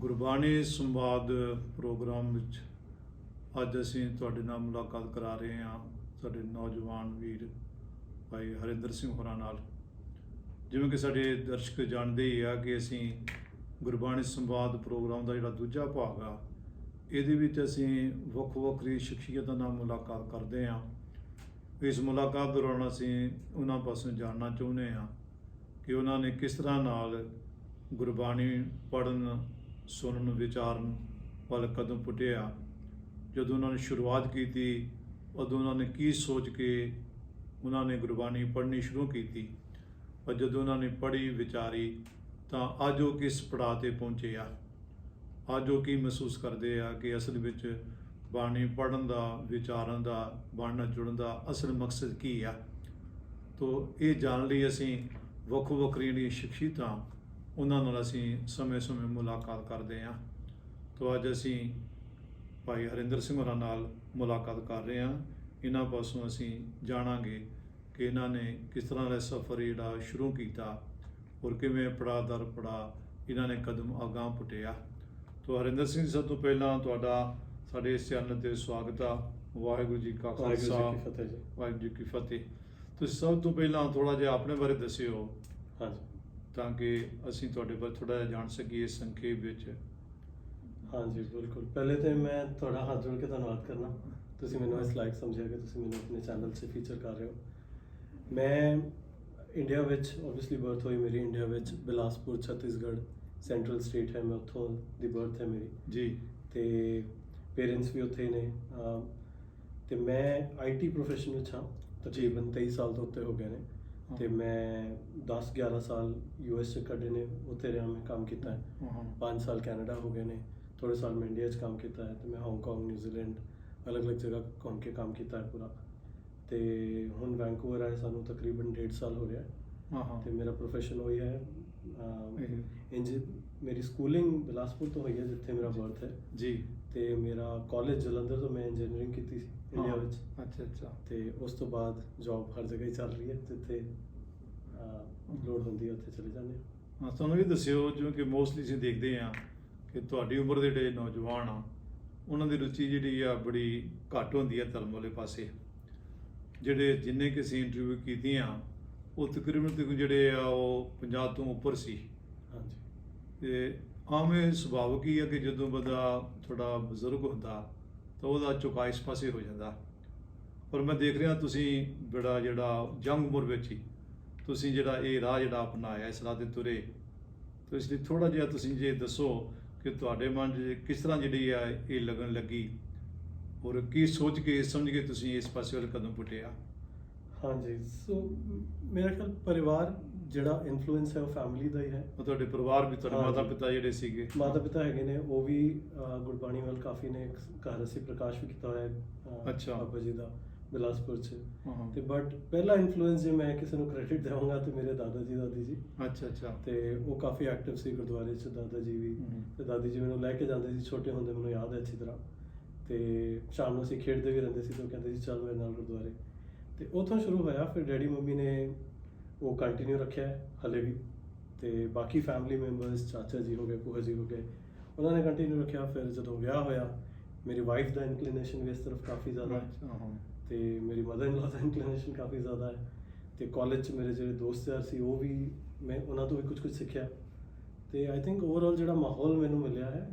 ਗੁਰਬਾਣੀ ਸੰਵਾਦ ਪ੍ਰੋਗਰਾਮ ਵਿੱਚ ਅੱਜ ਅਸੀਂ ਤੁਹਾਡੇ ਨਾਲ ਮੁਲਾਕਾਤ ਕਰਾ ਰਹੇ ਹਾਂ ਸਾਡੇ ਨੌਜਵਾਨ ਵੀਰ ਭਾਈ ਹਰਿੰਦਰ ਸਿੰਘ ਹੋਰਾਂ ਨਾਲ। ਜਿਵੇਂ ਕਿ ਸਾਡੇ ਦਰਸ਼ਕ ਜਾਣਦੇ ਹੀ ਆ ਕਿ ਅਸੀਂ ਗੁਰਬਾਣੀ ਸੰਵਾਦ ਪ੍ਰੋਗਰਾਮ ਦਾ ਜਿਹੜਾ ਦੂਜਾ ਭਾਗ ਆ, ਇਹਦੇ ਵਿੱਚ ਅਸੀਂ ਵੱਖ ਵੱਖਰੀ ਸ਼ਖਸੀਅਤਾਂ ਨਾਲ ਮੁਲਾਕਾਤ ਕਰਦੇ ਹਾਂ। ਇਸ ਮੁਲਾਕਾਤ ਦੌਰਾਨ ਅਸੀਂ ਉਹਨਾਂ ਪਾਸੋਂ ਜਾਣਨਾ ਚਾਹੁੰਦੇ ਹਾਂ ਕਿ ਉਹਨਾਂ ਨੇ ਕਿਸ ਤਰ੍ਹਾਂ ਨਾਲ ਗੁਰਬਾਣੀ ਪੜਨ ਸੁਣਨ ਵਿਚਾਰਨ ਵੱਲ ਕਦਮ ਪੁੱਟਿਆ। ਜਦੋਂ ਉਹਨਾਂ ਨੇ ਸ਼ੁਰੂਆਤ ਕੀਤੀ, ਉਦੋਂ ਉਹਨਾਂ ਨੇ ਕੀ ਸੋਚ ਕੇ ਉਹਨਾਂ ਨੇ ਗੁਰਬਾਣੀ ਪੜ੍ਹਨੀ ਸ਼ੁਰੂ ਕੀਤੀ? ਪਰ ਜਦੋਂ ਉਹਨਾਂ ਨੇ ਪੜ੍ਹੀ ਵਿਚਾਰੀ, ਤਾਂ ਅੱਜ ਉਹ ਕਿਸ ਪੜਾਅ ਤੇ ਪਹੁੰਚੇ ਆ? ਅੱਜ ਉਹ ਕੀ ਮਹਿਸੂਸ ਕਰਦੇ ਆ ਕਿ ਅਸਲ ਵਿੱਚ ਬਾਣੀ ਪੜਨ ਦਾ ਵਿਚਾਰਨ ਦਾ, ਬਾਣੀ ਜੁੜਨ ਦਾ ਅਸਲ ਮਕਸਦ ਕੀ ਆ? ਤੋ ਇਹ ਜਾਣ ਲਈ ਅਸੀਂ ਵੱਖੋ ਵੱਖਰੀਆਂ ਜਿਹੜੀਆਂ ਸ਼ਖਸੀਅਤਾਂ ਉਹਨਾਂ ਨਾਲ ਅਸੀਂ ਸਮੇਂ-ਸਮੇਂ ਮੁਲਾਕਾਤ ਕਰਦੇ ਹਾਂ। ਤੋ ਅੱਜ ਅਸੀਂ ਭਾਈ ਹਰਿੰਦਰ ਸਿੰਘ ਹੋਰਾਂ ਨਾਲ ਮੁਲਾਕਾਤ ਕਰ ਰਹੇ ਹਾਂ। ਇਹਨਾਂ ਪਾਸੋਂ ਅਸੀਂ ਜਾਣਾਂਗੇ ਕਿ ਇਹਨਾਂ ਨੇ ਕਿਸ ਤਰ੍ਹਾਂ ਦਾ ਸਫ਼ਰ ਜਿਹੜਾ ਸ਼ੁਰੂ ਕੀਤਾ ਔਰ ਕਿਵੇਂ ਪੜਾਅ ਦਰ ਪੜਾਅ ਇਹਨਾਂ ਨੇ ਕਦਮ ਅਗਾਂਹ ਪੁੱਟਿਆ। ਤੋ ਹਰਿੰਦਰ ਸਿੰਘ ਜੀ, ਸਭ ਤੋਂ ਪਹਿਲਾਂ ਤੁਹਾਡਾ ਸਾਡੇ ਇਸ ਚੈਨਲ ਤੇ ਸਵਾਗਤ ਆ। ਵਾਹਿਗੁਰੂ ਜੀ ਕਾ ਖਾਲਸਾ। ਵਾਹਿਗੁਰੂ ਜੀ ਕੀ ਫਤਿਹ। ਤੁਸੀਂ ਸਭ ਤੋਂ ਪਹਿਲਾਂ ਥੋੜਾ ਜਿਹਾ ਆਪਣੇ ਬਾਰੇ ਦੱਸਿਓ। ਹਾਂਜੀ। ਤਾਂ ਕਿ ਅਸੀਂ ਤੁਹਾਡੇ ਬਾਰੇ ਥੋੜਾ ਜਿਹਾ ਜਾਣ ਸਕੀਏ ਸੰਖੇਪ ਵਿੱਚ। ਹਾਂਜੀ ਬਿਲਕੁਲ। ਪਹਿਲੇ ਤੇ ਮੈਂ ਤੁਹਾਡਾ ਹੱਥ ਜੋੜ ਕੇ ਧੰਨਵਾਦ ਕਰਨਾ। ਤੁਸੀਂ ਮੈਨੂੰ ਇਸ ਲਾਇਕ ਸਮਝਿਆ ਕਿ ਤੁਸੀਂ ਮੈਨੂੰ ਆਪਣੇ ਚੈਨਲ 'ਤੇ ਫੀਚਰ ਕਰ ਰਹੇ ਹੋ। ਮੈਂ ਇੰਡੀਆ ਵਿੱਚ ਆਬਵੀਅਸਲੀ ਬਰਥ ਹੋਈ ਮੇਰੀ ਇੰਡੀਆ ਵਿੱਚ ਬਿਲਾਸਪੁਰ ਛੱਤੀਸਗੜ੍ਹ ਸੈਂਟਰਲ ਸਟੇਟ ਹੈ ਮੈਂ ਉੱਥੋਂ ਦੀ ਬਰਥ ਹੈ ਮੇਰੀ। ਜੀ। ਤੇ ਪੇਰੈਂਟਸ ਵੀ ਉੱਥੇ ਹੀ ਨੇ ਤੇ ਮੈਂ ਆਈਟੀ ਪ੍ਰੋਫੈਸ਼ਨ ਵਿੱਚ ਹਾਂ। ਤਕਰੀਬਨ 23 ਸਾਲ ਤੋਂ ਉੱਤੇ ਹੋ ਗਏ ਨੇ। ਤੇ। ਮੈਂ 10 11 ਸਾਲ ਯੂਐਸ ਚ ਕੱਢੇ ਨੇ ਉੱਥੇ ਰਿਹਾ ਮੈਂ ਕੰਮ ਕੀਤਾ। ਹੈ। ਹਾਂ 5 ਸਾਲ ਕੈਨੇਡਾ ਹੋ ਗਏ ਨੇ ਥੋੜੇ ਸਾਲ ਮੈਂ ਇੰਡੀਆ 'ਚ ਕੰਮ ਕੀਤਾ ਹੈ ਤੇ ਮੈਂ ਹਾਂਗਕਾਂਗ ਨਿਊਜ਼ੀਲੈਂਡ ਅਲੱਗ-ਅਲੱਗ ਜਗ੍ਹਾ ਘੁੰਮ ਕੇ ਕੰਮ ਕੀਤਾ ਹੈ ਪੂਰਾ। ਤੇ ਹੁਣ ਵੈਂਕੂਵਰ ਆਏ ਸਾਨੂੰ ਤਕਰੀਬਨ 1.5 ਸਾਲ ਹੋ ਰਿਹਾ ਹੈ। ਤੇ ਮੇਰਾ ਪ੍ਰੋਫੈਸ਼ਨ ਉਹੀ ਹੈ ਇੰਜ ਮੇਰੀ ਸਕੂਲਿੰਗ ਬਿਲਾਸਪੁਰ ਤੋਂ ਹੋਈ ਹੈ ਜਿੱਥੇ ਮੇਰਾ ਬਰਥ ਹੈ। ਜੀ। ਤੇ ਮੇਰਾ ਕਾਲਜ ਜਲੰਧਰ ਤੋਂ ਮੈਂ ਇੰਜੀਨੀਅਰਿੰਗ ਕੀਤੀ ਸੀ। ਇੰਡੀਆ ਵਿੱਚ। ਅੱਛਾ ਅੱਛਾ। ਤੇ ਉਸ ਤੋਂ ਬਾਅਦ ਜੌਬ ਹਰ ਜਗ੍ਹਾ ਹੀ ਚੱਲ ਰਹੀ ਹੈ ਜਿੱਥੇ ਲੋੜ ਹੁੰਦੀ ਹੈ ਉੱਥੇ ਚਲੇ ਜਾਂਦੇ ਹਾਂ। ਹਾਂ ਤੁਹਾਨੂੰ ਵੀ ਦੱਸਿਓ ਜਿਵੇਂ ਕਿ ਮੋਸਟਲੀ ਅਸੀਂ ਦੇਖਦੇ ਹਾਂ ਕਿ ਤੁਹਾਡੀ ਉਮਰ ਦੇ ਜਿਹੜੇ ਨੌਜਵਾਨ ਆ ਉਹਨਾਂ ਦੀ ਰੁਚੀ ਜਿਹੜੀ ਆ ਬੜੀ ਘੱਟ ਹੁੰਦੀ ਆ ਧਰਮ ਵਾਲੇ ਪਾਸੇ। ਜਿਹੜੇ ਜਿੰਨੇ ਕਿ ਅਸੀਂ ਇੰਟਰਵਿਊ ਕੀਤੀਆਂ ਉਹ ਤਕਰੀਬਨ ਤਕਰੀਬਨ ਜਿਹੜੇ ਆ ਉਹ 50 ਤੋਂ ਉੱਪਰ ਸੀ। ਹਾਂਜੀ। ਤੇ ਆਮ ਇਹ ਸੁਭਾਵਿਕ ਹੀ ਆ ਕਿ ਜਦੋਂ ਬੰਦਾ ਥੋੜਾ ਬਜ਼ੁਰਗ ਹੁੰਦਾ ਤਾਂ ਉਹਦਾ ਝੁਕਾਅ ਇਸ ਪਾਸੇ ਹੋ ਜਾਂਦਾ। ਔਰ ਮੈਂ ਦੇਖ ਰਿਹਾ ਤੁਸੀਂ ਬੜਾ ਜਿਹੜਾ ਜੰਗ ਉਮਰ ਵਿੱਚ ਹੀ, ਤੁਸੀਂ ਜਿਹੜਾ ਇਹ ਰਾਹ ਜਿਹੜਾ ਅਪਣਾਇਆ, ਇਸ ਰਾਹ ਤੇ ਤੁਰੇ, ਤਾਂ ਇਸ ਲਈ ਥੋੜਾ ਜਿਹਾ ਤੁਸੀਂ ਜੇ ਦੱਸੋ ਕਿ ਤੁਹਾਡੇ ਮਨ 'ਚ ਕਿਸ ਤਰ੍ਹਾਂ ਜਿਹੜੀ ਆ ਇਹ ਲੱਗਣ ਲੱਗੀ ਔਰ ਕੀ ਸੋਚ ਕੇ, ਸਮਝ ਕੇ ਤੁਸੀਂ ਇਸ ਪਾਸੇ ਵੱਲ ਕਦਮ ਪੁੱਟਿਆ? ਹਾਂਜੀ, ਸੋ ਮੇਰਾ ਖਿਆਲ ਪਰਿਵਾਰ ਜਿਹੜਾ ਇਨਫਲੂਐਂਸ ਹੈ ਉਹ ਫੈਮਿਲੀ ਦਾ ਹੀ ਹੈ। ਉਹ ਤੁਹਾਡੇ ਪਰਿਵਾਰ ਵੀ ਤੁਹਾਡੇ। ਮਾਤਾ ਪਿਤਾ ਜਿਹੜੇ ਸੀਗੇ? ਮਾਤਾ ਪਿਤਾ ਹੈਗੇ ਨੇ ਉਹ ਵੀ ਗੁਰਬਾਣੀ ਵੱਲ ਕਾਫੀ ਨੇ ਘਰ ਅਸੀਂ ਪ੍ਰਕਾਸ਼ ਵੀ ਕੀਤਾ ਹੋਇਆ ਹੈ ਅੱਛਾ। ਬਾਬਾ ਜੀ ਦਾ ਬਿਲਾਸਪੁਰ ਚ। ਤੇ ਬਟ ਪਹਿਲਾ ਇਨਫਲੂਐਂਸ ਜੇ ਮੈਂ ਕਿਸੇ ਨੂੰ ਕ੍ਰੈਡਿਟ ਦੇਵਾਂਗਾ ਤੇ ਮੇਰੇ ਦਾਦਾ ਜੀ ਦਾਦੀ ਜੀ। ਅੱਛਾ ਅੱਛਾ। ਤੇ ਉਹ ਕਾਫੀ ਐਕਟਿਵ ਸੀ ਗੁਰਦੁਆਰੇ ਚ ਦਾਦਾ ਜੀ ਵੀ। ਤੇ ਦਾਦੀ ਜੀ ਮੈਨੂੰ ਲੈ ਕੇ ਜਾਂਦੇ ਸੀ ਛੋਟੇ ਹੁੰਦੇ ਮੈਨੂੰ ਯਾਦ ਹੈ ਅੱਛੀ ਤਰ੍ਹਾਂ। ਤੇ ਸ਼ਾਮ ਨੂੰ ਅਸੀਂ ਖੇਡਦੇ ਵੀ ਰਹਿੰਦੇ ਸੀ ਤੇ ਉਹ ਕਹਿੰਦੇ ਸੀ ਚੱਲ ਮੇਰੇ ਨਾਲ ਗੁਰਦੁਆਰੇ। ਤੇ ਉੱਥੋਂ ਸ਼ੁਰੂ ਹੋਇਆ ਫਿਰ ਡੈਡੀ ਮੰਮੀ ਨੇ ਉਹ ਕੰਟੀਨਿਊ ਰੱਖਿਆ ਹੈ ਹਲੇ ਵੀ। ਤੇ ਬਾਕੀ ਫੈਮਿਲੀ ਮੈਂਬਰਸ ਚਾਚਾ ਜੀ ਹੋ ਗਏ ਭੂਆ ਜੀ ਹੋ ਗਏ ਉਹਨਾਂ ਨੇ ਕੰਟੀਨਿਊ ਰੱਖਿਆ। ਫਿਰ ਜਦੋਂ ਵਿਆਹ ਹੋਇਆ ਮੇਰੀ ਵਾਈਫ ਦਾ ਇਨਕਲੀਨੇਸ਼ਨ ਵੀ ਇਸ ਤਰਫ ਕਾਫੀ ਜ਼ਿਆਦਾ ਹੈ। ਹਾਂ। ਤੇ ਮੇਰੀ ਮਦਰ ਇਨ ਲਾ ਦਾ ਇਨਕਲੀਨੇਸ਼ਨ ਕਾਫੀ ਜ਼ਿਆਦਾ ਹੈ। ਤੇ ਕਾਲਜ 'ਚ ਮੇਰੇ ਜਿਹੜੇ ਦੋਸਤ ਯਾਰ ਸੀ ਉਹ ਵੀ ਮੈਂ ਉਹਨਾਂ ਤੋਂ ਵੀ ਕੁਝ ਕੁਝ ਸਿੱਖਿਆ। ਤੇ ਆਈ ਥਿੰਕ ਓਵਰਆਲ ਜਿਹੜਾ ਮਾਹੌਲ ਮੈਨੂੰ ਮਿਲਿਆ ਹੈ।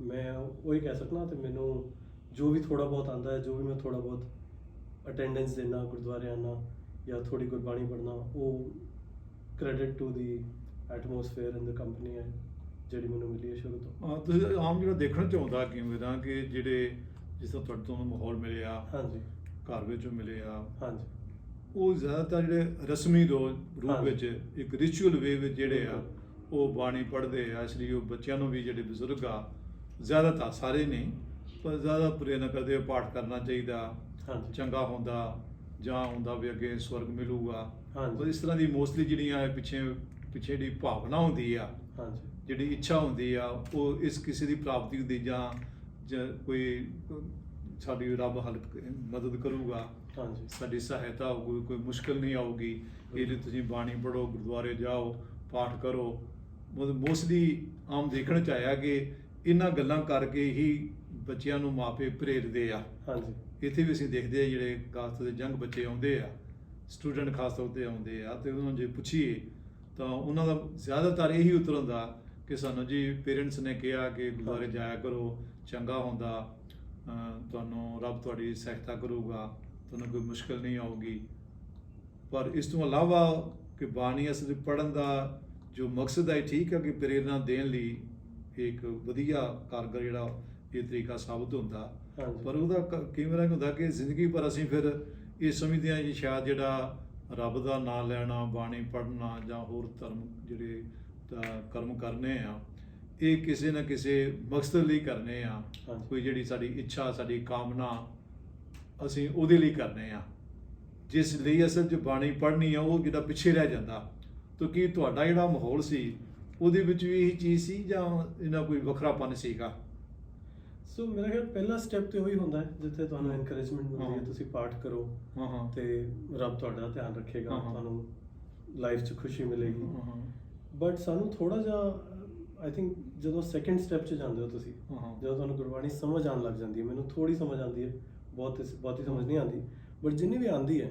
ਮੈਂ ਉਹੀ ਕਹਿ ਸਕਦਾ ਤੇ ਮੈਨੂੰ ਜੋ ਵੀ ਥੋੜਾ ਬਹੁਤ ਆਂਦਾ ਹੈ ਜੋ ਵੀ ਮੈਂ ਥੋੜਾ ਬਹੁਤ ਅਟੈਂਡੈਂਸ ਦੇਣਾ ਗੁਰਦੁਆਰੇ ਆਣਾ ਜਾਂ ਥੋੜੀ ਗੁਰਬਾਣੀ ਪੜ੍ਹਨਾ ਉਹ credit to the atmosphere in the company ਹੈ ਜਿਹੜੀ ਮੈਨੂੰ ਮਿਲੀ ਹੈ ਸ਼ੁਰੂ ਤੋਂ। ਹਾਂ ਤੁਸੀਂ ਆਮ ਜਿਹੜਾ ਦੇਖਣ ਚ ਆਉਂਦਾ ਕਿਵੇਂ ਦਾ ਕਿ ਜਿਹੜੇ ਜਿਸ ਤਰ੍ਹਾਂ ਤੁਹਾਡੇ ਤੋਂ ਮਾਹੌਲ ਮਿਲਿਆ ਹਾਂਜੀ। ਘਰ ਵਿੱਚੋਂ ਮਿਲਿਆ ਹਾਂਜੀ। ਉਹ ਜ਼ਿਆਦਾਤਰ ਜਿਹੜੇ ਰਸਮੀ ਰੂਪ। ਵਿੱਚ ਇੱਕ ਰਿਚੁਅਲ ਵੇ ਵਿੱਚ ਜਿਹੜੇ ਆ ਉਹ ਬਾਣੀ ਪੜ੍ਹਦੇ ਆ ਇਸ ਲਈ ਉਹ ਬੱਚਿਆਂ ਨੂੰ ਵੀ ਜਿਹੜੇ ਬਜ਼ੁਰਗ ਆ ਜ਼ਿਆਦਾਤਰ ਸਾਰੇ ਨਹੀਂ ਪਰ ਜ਼ਿਆਦਾ ਪ੍ਰੇਰਨਾ ਕਰਦੇ ਪਾਠ ਕਰਨਾ ਚਾਹੀਦਾ ਹਾਂਜੀ। ਚੰਗਾ ਹੁੰਦਾ ਜਾਂ ਹੁੰਦਾ ਵੀ ਅੱਗੇ ਸਵਰਗ ਮਿਲੂਗਾ। ਹਾਂਜੀ। ਉਹ ਇਸ ਤਰ੍ਹਾਂ ਦੀ ਮੋਸਟਲੀ ਜਿਹੜੀਆਂ ਇਹ ਪਿੱਛੇ ਪਿੱਛੇ ਦੀ ਭਾਵਨਾ ਹੁੰਦੀ ਆ। ਹਾਂਜੀ। ਜਿਹੜੀ ਇੱਛਾ ਹੁੰਦੀ ਆ ਉਹ ਇਸ ਕਿਸੇ ਦੀ ਪ੍ਰਾਪਤੀ ਦੀ ਜਾਂ ਜਾਂ ਕੋਈ ਸਾਡੀ ਰੱਬ ਹਲ ਮਦਦ ਕਰੂਗਾ। ਹਾਂਜੀ। ਸਾਡੀ ਸਹਾਇਤਾ ਹੋਊਗੀ ਕੋਈ ਮੁਸ਼ਕਲ ਨਹੀਂ ਆਊਗੀ। ਇਹ ਲਈ ਤੁਸੀਂ ਬਾਣੀ ਪੜੋ ਗੁਰਦੁਆਰੇ ਜਾਓ ਪਾਠ ਕਰੋ ਮੋਸਟਲੀ ਆਮ ਦੇਖਣ ਚ ਆਇਆ ਕਿ ਇਹਨਾਂ ਗੱਲਾਂ ਕਰਕੇ ਹੀ ਬੱਚਿਆਂ ਨੂੰ ਮਾਪੇ ਪ੍ਰੇਰਦੇ ਆ। ਹਾਂਜੀ। ਇੱਥੇ ਵੀ ਅਸੀਂ ਦੇਖਦੇ ਆ ਜਿਹੜੇ ਖਾਸ ਤੌਰ ਤੇ ਜੰਗ ਬੱਚੇ ਆਉਂਦੇ ਆ ਸਟੂਡੈਂਟ ਖਾਸ ਤੌਰ ਤੇ ਆਉਂਦੇ ਆ ਤੇ ਉਹਨਾਂ ਨੂੰ ਜੇ ਪੁੱਛੀਏ ਤਾਂ ਉਹਨਾਂ ਦਾ ਜ਼ਿਆਦਾਤਰ ਇਹੀ ਉੱਤਰ ਹੁੰਦਾ ਕਿ ਸਾਨੂੰ ਜੀ ਪੇਰੈਂਟਸ ਨੇ ਕਿਹਾ ਕਿ ਗੁਰਦੁਆਰੇ ਜਾਇਆ ਕਰੋ ਚੰਗਾ ਹੁੰਦਾ ਤੁਹਾਨੂੰ ਰੱਬ ਤੁਹਾਡੀ ਸਹਾਇਤਾ ਕਰੂਗਾ ਤੁਹਾਨੂੰ ਕੋਈ ਮੁਸ਼ਕਲ ਨਹੀਂ ਆਊਗੀ। ਪਰ ਇਸ ਤੋਂ ਇਲਾਵਾ ਕਿ ਬਾਣੀ ਅਸਲ ਪੜਨ ਦਾ ਜੋ ਮਕਸਦ ਹੈ ਠੀਕ ਹੈ ਕਿ ਪ੍ਰੇਰਣਾ ਦੇਣ ਲਈ ਇੱਕ ਵਧੀਆ ਕਾਰਗਰ ਜਿਹੜਾ ਇਹ ਤਰੀਕਾ ਸਾਬਤ ਹੁੰਦਾ। ਪਰ ਉਹਦਾ ਕ- ਕਈ ਵਾਰ ਇਹ ਹੁੰਦਾ ਕਿ ਜ਼ਿੰਦਗੀ ਪਰ ਅਸੀਂ ਫਿਰ ਇਹ ਸਮਝਦੇ ਹਾਂ ਜੀ ਸ਼ਾਇਦ ਜਿਹੜਾ ਰੱਬ ਦਾ ਨਾਮ ਲੈਣਾ ਬਾਣੀ ਪੜ੍ਹਨਾ ਜਾਂ ਹੋਰ ਧਰਮ ਜਿਹੜੇ ਕਰਮ ਕਰਨੇ ਆ ਇਹ ਕਿਸੇ ਨਾ ਕਿਸੇ ਮਕਸਦ ਲਈ ਕਰਨੇ ਆ। ਕੋਈ ਜਿਹੜੀ ਸਾਡੀ ਇੱਛਾ ਸਾਡੀ ਕਾਮਨਾ ਅਸੀਂ ਉਹਦੇ ਲਈ ਕਰਨੇ ਆ। ਜਿਸ ਲਈ ਅਸਲ 'ਚ ਬਾਣੀ ਪੜ੍ਹਨੀ ਆ ਉਹ ਜਿਹੜਾ ਪਿੱਛੇ ਰਹਿ ਜਾਂਦਾ। ਤਾਂ ਕੀ ਤੁਹਾਡਾ ਜਿਹੜਾ ਮਾਹੌਲ ਸੀ ਉਹਦੇ ਵਿੱਚ ਵੀ ਇਹੀ ਚੀਜ਼ ਸੀ ਜਾਂ ਇਹਨਾਂ ਕੋਈ ਵੱਖਰਾਪਨ ਸੀਗਾ? ਸੋ ਮੇਰਾ ਖਿਆਲ ਪਹਿਲਾ ਸਟੈਪ ਤੇ ਉਹੀ ਹੁੰਦਾ ਹੈ ਜਿੱਥੇ ਤੁਹਾਨੂੰ ਐਨਕਰੇਜਮੈਂਟ ਮਿਲਦੀ ਹੈ। ਤੁਸੀਂ ਪਾਠ ਕਰੋ ਹਾਂ ਹਾਂ ਤੇ ਰੱਬ ਤੁਹਾਡਾ ਧਿਆਨ ਰੱਖੇਗਾ। ਤੁਹਾਨੂੰ ਲਾਈਫ 'ਚ ਖੁਸ਼ੀ ਮਿਲੇਗੀ। ਬਟ ਸਾਨੂੰ ਥੋੜਾ ਜਿਹਾ ਆਈ ਥਿੰਕ ਜਦੋਂ ਸੈਕੰਡ ਸਟੈਪ 'ਚ ਜਾਂਦੇ ਹੋ ਤੁਸੀਂ। ਜਦੋਂ ਤੁਹਾਨੂੰ ਗੁਰਬਾਣੀ ਸਮਝ ਆਉਣ ਲੱਗ ਜਾਂਦੀ ਹੈ ਮੈਨੂੰ ਥੋੜੀ ਸਮਝ ਆਉਂਦੀ ਹੈ ਬਹੁਤ ਬਹੁਤੀ ਸਮਝ ਨਹੀਂ ਆਉਂਦੀ ਬਟ ਜਿੰਨੀ ਵੀ ਆਉਂਦੀ ਹੈ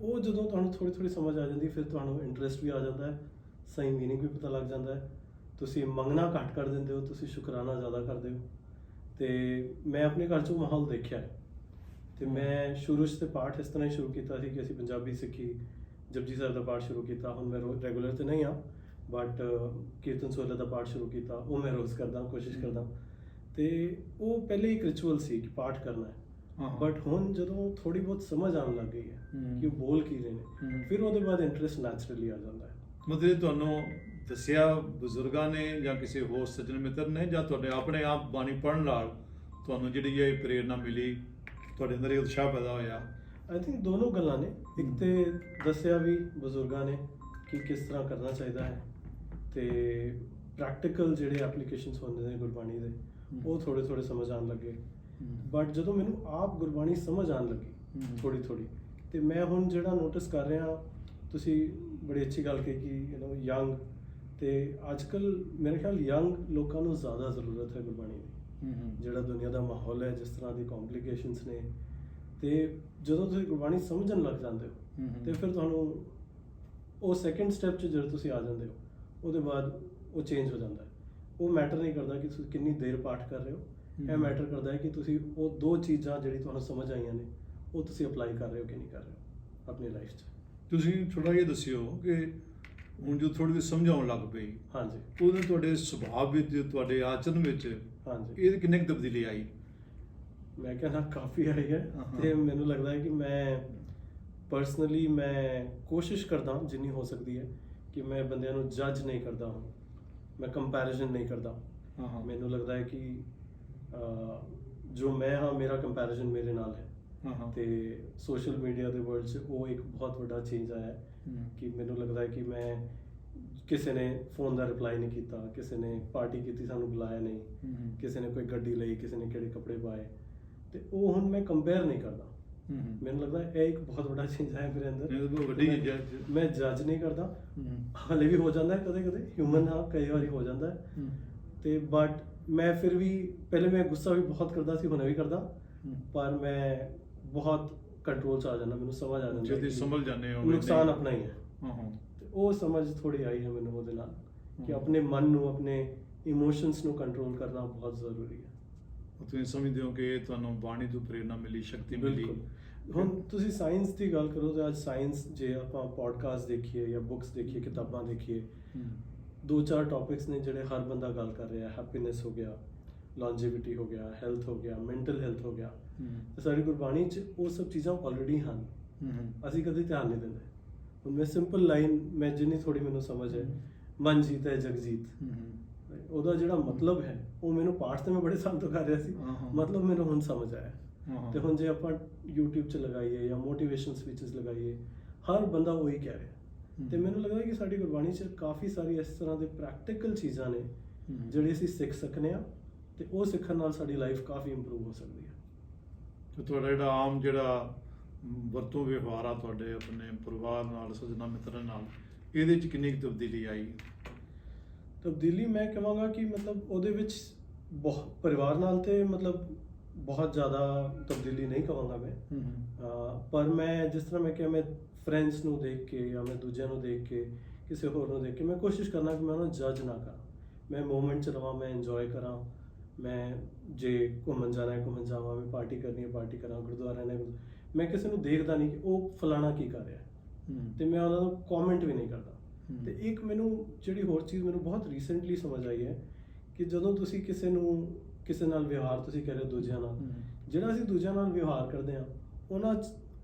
ਉਹ ਜਦੋਂ ਤੁਹਾਨੂੰ ਥੋੜੀ ਥੋੜੀ ਸਮਝ ਆ ਜਾਂਦੀ ਫਿਰ ਤੁਹਾਨੂੰ ਇੰਟਰਸਟ ਵੀ ਆ ਜਾਂਦਾ ਹੈ ਸਹੀ ਮੀਨਿੰਗ ਵੀ ਪਤਾ ਲੱਗ ਜਾਂਦਾ ਹੈ ਤੁਸੀਂ ਮੰਗਣਾ ਘੱਟ ਕਰ ਦਿੰਦੇ ਹੋ ਤੁਸੀਂ ਸ਼ੁਕਰਾਨਾ ਜ਼ਿਆਦਾ ਕਰਦੇ ਹੋ ਤੇ ਮੈਂ ਆਪਣੇ ਘਰ 'ਚ ਮਾਹੌਲ ਦੇਖਿਆ। ਤੇ ਮੈਂ ਸ਼ੁਰੂ 'ਚ ਤੇ ਪਾਠ ਇਸ ਤਰ੍ਹਾਂ ਹੀ ਸ਼ੁਰੂ ਕੀਤਾ ਸੀ ਕਿ ਅਸੀਂ ਪੰਜਾਬੀ ਸਿੱਖੀ ਜਪਜੀ ਸਾਹਿਬ ਦਾ ਪਾਠ ਸ਼ੁਰੂ ਕੀਤਾ। ਹੁਣ ਮੈਂ ਰੈਗੂਲਰ ਤੇ ਨਹੀਂ ਆ ਬਟ ਕੀਰਤਨ ਸੋਹਲਾ ਦਾ ਪਾਠ ਸ਼ੁਰੂ ਕੀਤਾ। ਉਹ ਮੈਂ ਰੋਜ਼ ਕਰਦਾ ਕੋਸ਼ਿਸ਼ ਕਰਦਾ। ਤੇ ਉਹ ਪਹਿਲੇ ਇੱਕ ਰਿਚੁਅਲ ਸੀ ਕਿ ਪਾਠ ਕਰਨਾ ਹੈ। ਬਟ ਹੁਣ ਜਦੋਂ ਥੋੜੀ ਬਹੁਤ ਸਮਝ ਆਉਣ ਲੱਗ ਗਈ ਹੈ। ਕਿ ਉਹ ਬੋਲ ਕੀ ਰਹੇ। ਨੇ ਫਿਰ ਉਹਦੇ ਬਾਅਦ ਇੰਟਰਸਟ ਨੈਚੁਰਲੀ ਆ ਜਾਂਦਾ ਹੈ। ਮਤਲਬ ਤੁਹਾਨੂੰ ਦੱਸਿਆ ਬਜ਼ੁਰਗਾਂ ਨੇ ਜਾਂ ਕਿਸੇ ਹੋਰ ਸੱਜਣ ਮਿੱਤਰ ਨੇ ਜਾਂ ਤੁਹਾਡੇ ਆਪਣੇ ਆਪ ਬਾਣੀ ਪੜ੍ਹਨ ਨਾਲ ਤੁਹਾਨੂੰ ਜਿਹੜੀ ਇਹ ਪ੍ਰੇਰਣਾ ਮਿਲੀ ਤੁਹਾਡੇ ਅੰਦਰ ਇਹ ਉਤਸ਼ਾਹ ਪੈਦਾ ਹੋਇਆ ਆਈ ਥਿੰਕ ਦੋਨੋਂ ਗੱਲਾਂ ਨੇ ਇੱਕ ਤੇ ਦੱਸਿਆ ਵੀ ਬਜ਼ੁਰਗਾਂ ਨੇ ਕਿ ਕਿਸ ਤਰ੍ਹਾਂ ਕਰਨਾ ਚਾਹੀਦਾ ਹੈ ਤੇ ਪ੍ਰੈਕਟੀਕਲ ਜਿਹੜੇ ਐਪਲੀਕੇਸ਼ਨਸ ਹੁੰਦੇ ਨੇ ਗੁਰਬਾਣੀ ਦੇ। ਉਹ ਥੋੜੇ ਥੋੜੇ ਸਮਝ ਆਉਣ ਲੱਗੇ। ਬਟ ਜਦੋਂ ਮੈਨੂੰ ਆਪ ਗੁਰਬਾਣੀ ਸਮਝ ਆਉਣ ਲੱਗੀ। ਥੋੜੀ ਥੋੜੀ ਤੇ ਮੈਂ ਹੁਣ ਜਿਹੜਾ ਨੋਟਿਸ ਕਰ ਰਿਹਾ ਤੁਸੀਂ ਬੜੀ ਅੱਛੀ ਗੱਲ ਕਹੀ ਕਿ ਯੂ نو ਯੰਗ ਤੇ ਅੱਜਕੱਲ ਮੇਰੇ ਖਿਆਲ ਯੰਗ ਲੋਕਾਂ ਨੂੰ ਜ਼ਿਆਦਾ ਜ਼ਰੂਰਤ ਹੈ ਗੁਰਬਾਣੀ ਦੀ। ਜਿਹੜਾ ਦੁਨੀਆ ਦਾ ਮਾਹੌਲ ਹੈ ਜਿਸ ਤਰ੍ਹਾਂ ਦੀ ਕੰਪਲਿਕੇਸ਼ਨਸ ਨੇ ਤੇ ਜਦੋਂ ਤੁਸੀਂ ਗੁਰਬਾਣੀ ਸਮਝਣ ਲੱਗ ਜਾਂਦੇ ਹੋ। ਤੇ ਫਿਰ ਤੁਹਾਨੂੰ ਉਹ ਸੈਕੰਡ ਸਟੈਪ 'ਚ ਜਦੋਂ ਤੁਸੀਂ ਆ ਜਾਂਦੇ ਹੋ ਉਹਦੇ ਬਾਅਦ ਉਹ ਚੇਂਜ ਹੋ ਜਾਂਦਾ ਹੈ ਉਹ ਮੈਟਰ ਨਹੀਂ ਕਰਦਾ ਕਿ ਤੁਸੀਂ ਕਿੰਨੀ ਦੇਰ ਪਾਠ ਕਰ ਰਹੇ ਹੋ ਇਹ। ਮੈਟਰ ਕਰਦਾ ਹੈ ਕਿ ਤੁਸੀਂ ਉਹ ਦੋ ਚੀਜ਼ਾਂ ਜਿਹੜੀ ਤੁਹਾਨੂੰ ਸਮਝ ਆਈਆਂ ਨੇ ਉਹ ਤੁਸੀਂ ਅਪਲਾਈ ਕਰ ਰਹੇ ਹੋ ਕਿ ਨਹੀਂ ਕਰ ਰਹੇ ਹੋ ਆਪਣੀ ਲਾਈਫ 'ਚ ਤੁਸੀਂ ਥੋੜਾ ਜਿਹਾ ਦੱਸਿਓ ਕਿ ਹੁਣ ਜੋ ਥੋੜੀ ਜਿਹੀ ਸਮਝਾਉਣ ਲੱਗ ਪਈ ਹਾਂਜੀ। ਉਹਨੇ ਤੁਹਾਡੇ ਸੁਭਾਅ ਵਿੱਚ ਤੁਹਾਡੇ ਆਚਰਨ ਵਿੱਚ ਹਾਂਜੀ। ਇਹ ਕਿੰਨੀ ਕੁ ਤਬਦੀਲੀ ਆਈ? ਮੈਂ ਕਹਿੰਦਾ ਕਾਫੀ ਆਈ ਹੈ। ਤੇ ਮੈਨੂੰ ਲੱਗਦਾ ਹੈ ਕਿ ਮੈਂ ਪਰਸਨਲੀ ਮੈਂ ਕੋਸ਼ਿਸ਼ ਕਰਦਾ ਹਾਂ ਜਿੰਨੀ ਹੋ ਸਕਦੀ ਹੈ ਕਿ ਮੈਂ ਬੰਦਿਆਂ ਨੂੰ ਜੱਜ ਨਹੀਂ ਕਰਦਾ ਹਾਂ। ਮੈਂ ਕੰਪੈਰੀਜ਼ਨ ਨਹੀਂ ਕਰਦਾ। ਹਾਂ ਹਾਂ। ਮੈਨੂੰ ਲੱਗਦਾ ਹੈ ਕਿ ਜੋ ਮੈਂ ਹਾਂ ਮੇਰਾ ਕੰਪੈਰੀਜ਼ਨ ਮੇਰੇ ਨਾਲ ਹੈ। ਤੇ ਸੋਸ਼ਲ ਮੀਡੀਆ ਦੇ ਵਰਲਡ 'ਚ ਉਹ ਇੱਕ ਬਹੁਤ ਵੱਡਾ ਚੇਂਜ ਆਇਆ ਹੈ। ਕਿ ਮੈਨੂੰ ਲੱਗਦਾ ਹੈ ਕਿ ਮੈਂ ਕਿਸੇ ਨੇ ਫੋਨ ਦਾ ਰਿਪਲਾਈ ਨਹੀਂ ਕੀਤਾ ਕਿਸੇ ਨੇ ਪਾਰਟੀ ਕੀਤੀ ਸਾਨੂੰ ਬੁਲਾਇਆ ਨਹੀਂ। ਕਿਸੇ ਨੇ ਕੋਈ ਗੱਡੀ ਲਈ ਕਿਸੇ ਨੇ ਕਿਹੜੇ ਕੱਪੜੇ ਪਾਏ ਤੇ ਉਹ ਹੁਣ ਮੈਂ ਕੰਪੇਅਰ ਨਹੀਂ ਕਰਦਾ। ਮੈਨੂੰ ਲੱਗਦਾ ਹੈ ਇਹ ਇੱਕ ਬਹੁਤ ਵੱਡਾ ਚੇਂਜ ਆਇਆ ਮੇਰੇ ਅੰਦਰ ਇਹ ਬਹੁਤ ਵੱਡੀ ਚੀਜ਼ ਹੈ। ਮੈਂ ਜੱਜ ਨਹੀਂ ਕਰਦਾ ਹਲੇ ਵੀ ਹੋ ਜਾਂਦਾ ਹੈ ਕਦੇ ਕਦੇ ਹਿਊਮਨ ਹਾਂ ਕਈ ਵਾਰੀ ਹੋ ਜਾਂਦਾ ਹੈ। ਤੇ ਬਟ ਮੈਂ ਫਿਰ ਵੀ ਪਹਿਲੇ ਮੈਂ ਗੁੱਸਾ ਵੀ ਬਹੁਤ ਕਰਦਾ ਸੀ ਹੁਣ ਵੀ ਕਰਦਾ। ਪਰ ਮੈਂ ਬਹੁਤ ਕੰਟਰੋਲ ਚ ਆ ਜਾਂਦਾ ਮੈਨੂੰ ਸਮਝ ਆ ਜਾਂਦਾ ਜਲਦੀ ਕਿ ਜਾਂਦੇ ਹੋ ਨੁਕਸਾਨ। ਆਪਣਾ ਹੀ ਹੈ। ਹਾਂ ਹਾਂ। ਤੇ ਉਹ ਸਮਝ ਥੋੜੀ ਆਈ ਹੈ ਮੈਨੂੰ ਉਹਦੇ ਨਾਲ ਕਿ। ਆਪਣੇ ਮਨ ਨੂੰ ਆਪਣੇ ਇਮੋਸ਼ਨਸ ਨੂੰ ਕੰਟਰੋਲ ਕਰਨਾ ਬਹੁਤ ਜ਼ਰੂਰੀ ਹੈ। ਤੁਸੀਂ ਸਮਝਦੇ ਹੋ ਕਿ ਤੁਹਾਨੂੰ ਬਾਣੀ ਤੋਂ ਪ੍ਰੇਰਣਾ ਮਿਲੀ ਸ਼ਕਤੀ ਮਿਲੀ। ਹੁਣ ਤੁਸੀਂ ਸਾਇੰਸ ਦੀ ਗੱਲ ਕਰੋ ਤੇ ਅੱਜ ਸਾਇੰਸ ਜੇ ਆਪਾਂ ਪੋਡਕਾਸਟ ਦੇਖੀਏ ਜਾਂ ਬੁੱਕਸ ਦੇਖੀਏ ਕਿਤਾਬਾਂ ਦੇਖੀਏ ਦੋ ਚਾਰ ਟੌਪਿਕਸ ਨੇ ਜਿਹੜੇ ਹਰ ਬੰਦਾ ਗੱਲ ਕਰ ਰਿਹਾ ਹੈਪੀਨੈਸ ਹੋ ਗਿਆ ਲੌਂਜੀਵਿਟੀ ਹੋ ਗਿਆ ਹੈਲਥ ਹੋ ਗਿਆ ਮੈਂਟਲ ਹੈਲਥ ਹੋ ਗਿਆ ਤੇ ਸਾਡੀ ਗੁਰਬਾਣੀ 'ਚ ਉਹ ਸਭ ਚੀਜ਼ਾਂ ਆਲਰੇਡੀ ਹਨ। ਅਸੀਂ ਕਦੇ ਧਿਆਨ ਨਹੀਂ ਦਿੰਦੇ ਹੁਣ ਮੈਂ ਸਿੰਪਲ ਲਾਈਨ ਮੈਂ ਜਿੰਨੀ ਥੋੜੀ ਮੈਨੂੰ ਸਮਝ ਹੈ ਮਨ ਜੀਤ ਹੈ ਜਗ ਜੀਤ। ਉਹਦਾ ਜਿਹੜਾ ਮਤਲਬ ਹੈ ਉਹ ਮੈਨੂੰ ਪਾਠ ਤੇ ਮੈਂ ਬੜੇ ਸਾਲ ਤੋਂ ਕਰ ਰਿਹਾ ਸੀ। ਮਤਲਬ ਮੈਨੂੰ ਹੁਣ ਸਮਝ ਆਇਆ। ਤੇ ਹੁਣ ਜੇ ਆਪਾਂ YouTube 'ਚ ਲਗਾਈਏ ਜਾਂ ਮੋਟੀਵੇਸ਼ਨ ਸਪੀਚਸ ਲਗਾਈਏ ਹਰ ਬੰਦਾ ਉਹੀ ਕਹਿ ਰਿਹਾ। ਤੇ ਮੈਨੂੰ ਲੱਗਦਾ ਕਿ ਸਾਡੀ ਗੁਰਬਾਣੀ 'ਚ ਕਾਫੀ ਸਾਰੀ ਇਸ ਤਰ੍ਹਾਂ ਦੇ ਪ੍ਰੈਕਟੀਕਲ ਚੀਜ਼ਾਂ ਨੇ। ਜਿਹੜੇ ਅਸੀਂ ਸਿੱਖ ਸਕਨੇ ਆ ਤੇ ਉਹ ਸਿੱਖਣ ਨਾਲ ਸਾਡੀ ਲਾਈਫ ਕਾਫੀ ਇੰਪਰੂਵ ਹੋ ਸਕਦੀ ਹੈ। ਤੇ ਤੁਹਾਡਾ ਜਿਹੜਾ ਆਮ ਜਿਹੜਾ ਵਰਤੋਂ ਵਿਵਹਾਰ ਆ ਤੁਹਾਡੇ ਆਪਣੇ ਪਰਿਵਾਰ ਨਾਲ ਸੱਜਣਾ ਮਿੱਤਰਾਂ ਨਾਲ ਇਹਦੇ ਚ ਕਿੰਨੀ ਤਬਦੀਲੀ ਆਈ? ਤਬਦੀਲੀ ਮੈਂ ਕਹਾਂਗਾ ਕਿ ਮਤਲਬ ਉਹਦੇ ਵਿੱਚ ਬਹੁਤ ਪਰਿਵਾਰ ਨਾਲ ਤੇ ਮਤਲਬ ਬਹੁਤ ਜ਼ਿਆਦਾ ਤਬਦੀਲੀ ਨਹੀਂ ਕਹਾਂਗਾ ਮੈਂ। ਪਰ ਮੈਂ ਜਿਸ ਤਰ੍ਹਾਂ ਮੈਂ ਕਿਹਾ ਮੈਂ ਫਰੈਂਡਸ ਨੂੰ ਦੇਖ ਕੇ ਜਾਂ ਮੈਂ ਦੂਜਿਆਂ ਨੂੰ ਦੇਖ ਕੇ ਕਿਸੇ ਹੋਰ ਨੂੰ ਦੇਖ ਕੇ ਮੈਂ ਕੋਸ਼ਿਸ਼ ਕਰਨਾ ਕਿ ਮੈਂ ਉਹਨੂੰ ਜੱਜ ਨਾ ਕਰਾਂ। ਮੈਂ ਮੂਮੈਂਟ 'ਚ ਰਵਾਂ ਮੈਂ ਇੰਜੋਏ ਕਰਾਂ। ਮੈਂ ਜੇ ਘੁੰਮਣ ਜਾਣਾ ਹੈ ਘੁੰਮਣ ਜਾਵਾਂ ਮੈਂ ਪਾਰਟੀ ਕਰਨੀ ਹੈ ਪਾਰਟੀ ਕਰਾਂ ਗੁਰਦੁਆਰਾ ਨੇ ਮੈਂ ਕਿਸੇ ਨੂੰ ਦੇਖਦਾ ਨਹੀਂ ਕਿ ਉਹ ਫਲਾਣਾ ਕੀ ਕਰ ਰਿਹਾ ਤੇ ਮੈਂ ਉਹਨਾਂ ਨੂੰ ਕਮੈਂਟ ਵੀ ਨਹੀਂ ਕਰਦਾ। ਤੇ ਇੱਕ ਮੈਨੂੰ ਜਿਹੜੀ ਹੋਰ ਚੀਜ਼ ਮੈਨੂੰ ਬਹੁਤ ਰੀਸੈਂਟਲੀ ਸਮਝ ਆਈ ਹੈ ਕਿ ਜਦੋਂ ਤੁਸੀਂ ਕਿਸੇ ਨੂੰ ਕਿਸੇ ਨਾਲ ਵਿਵਹਾਰ ਤੁਸੀਂ ਕਰ ਰਹੇ ਹੋ ਦੂਜਿਆਂ ਨਾਲ। ਜਿਹੜਾ ਅਸੀਂ ਦੂਜਿਆਂ ਨਾਲ ਵਿਵਹਾਰ ਕਰਦੇ ਹਾਂ ਉਹਨਾਂ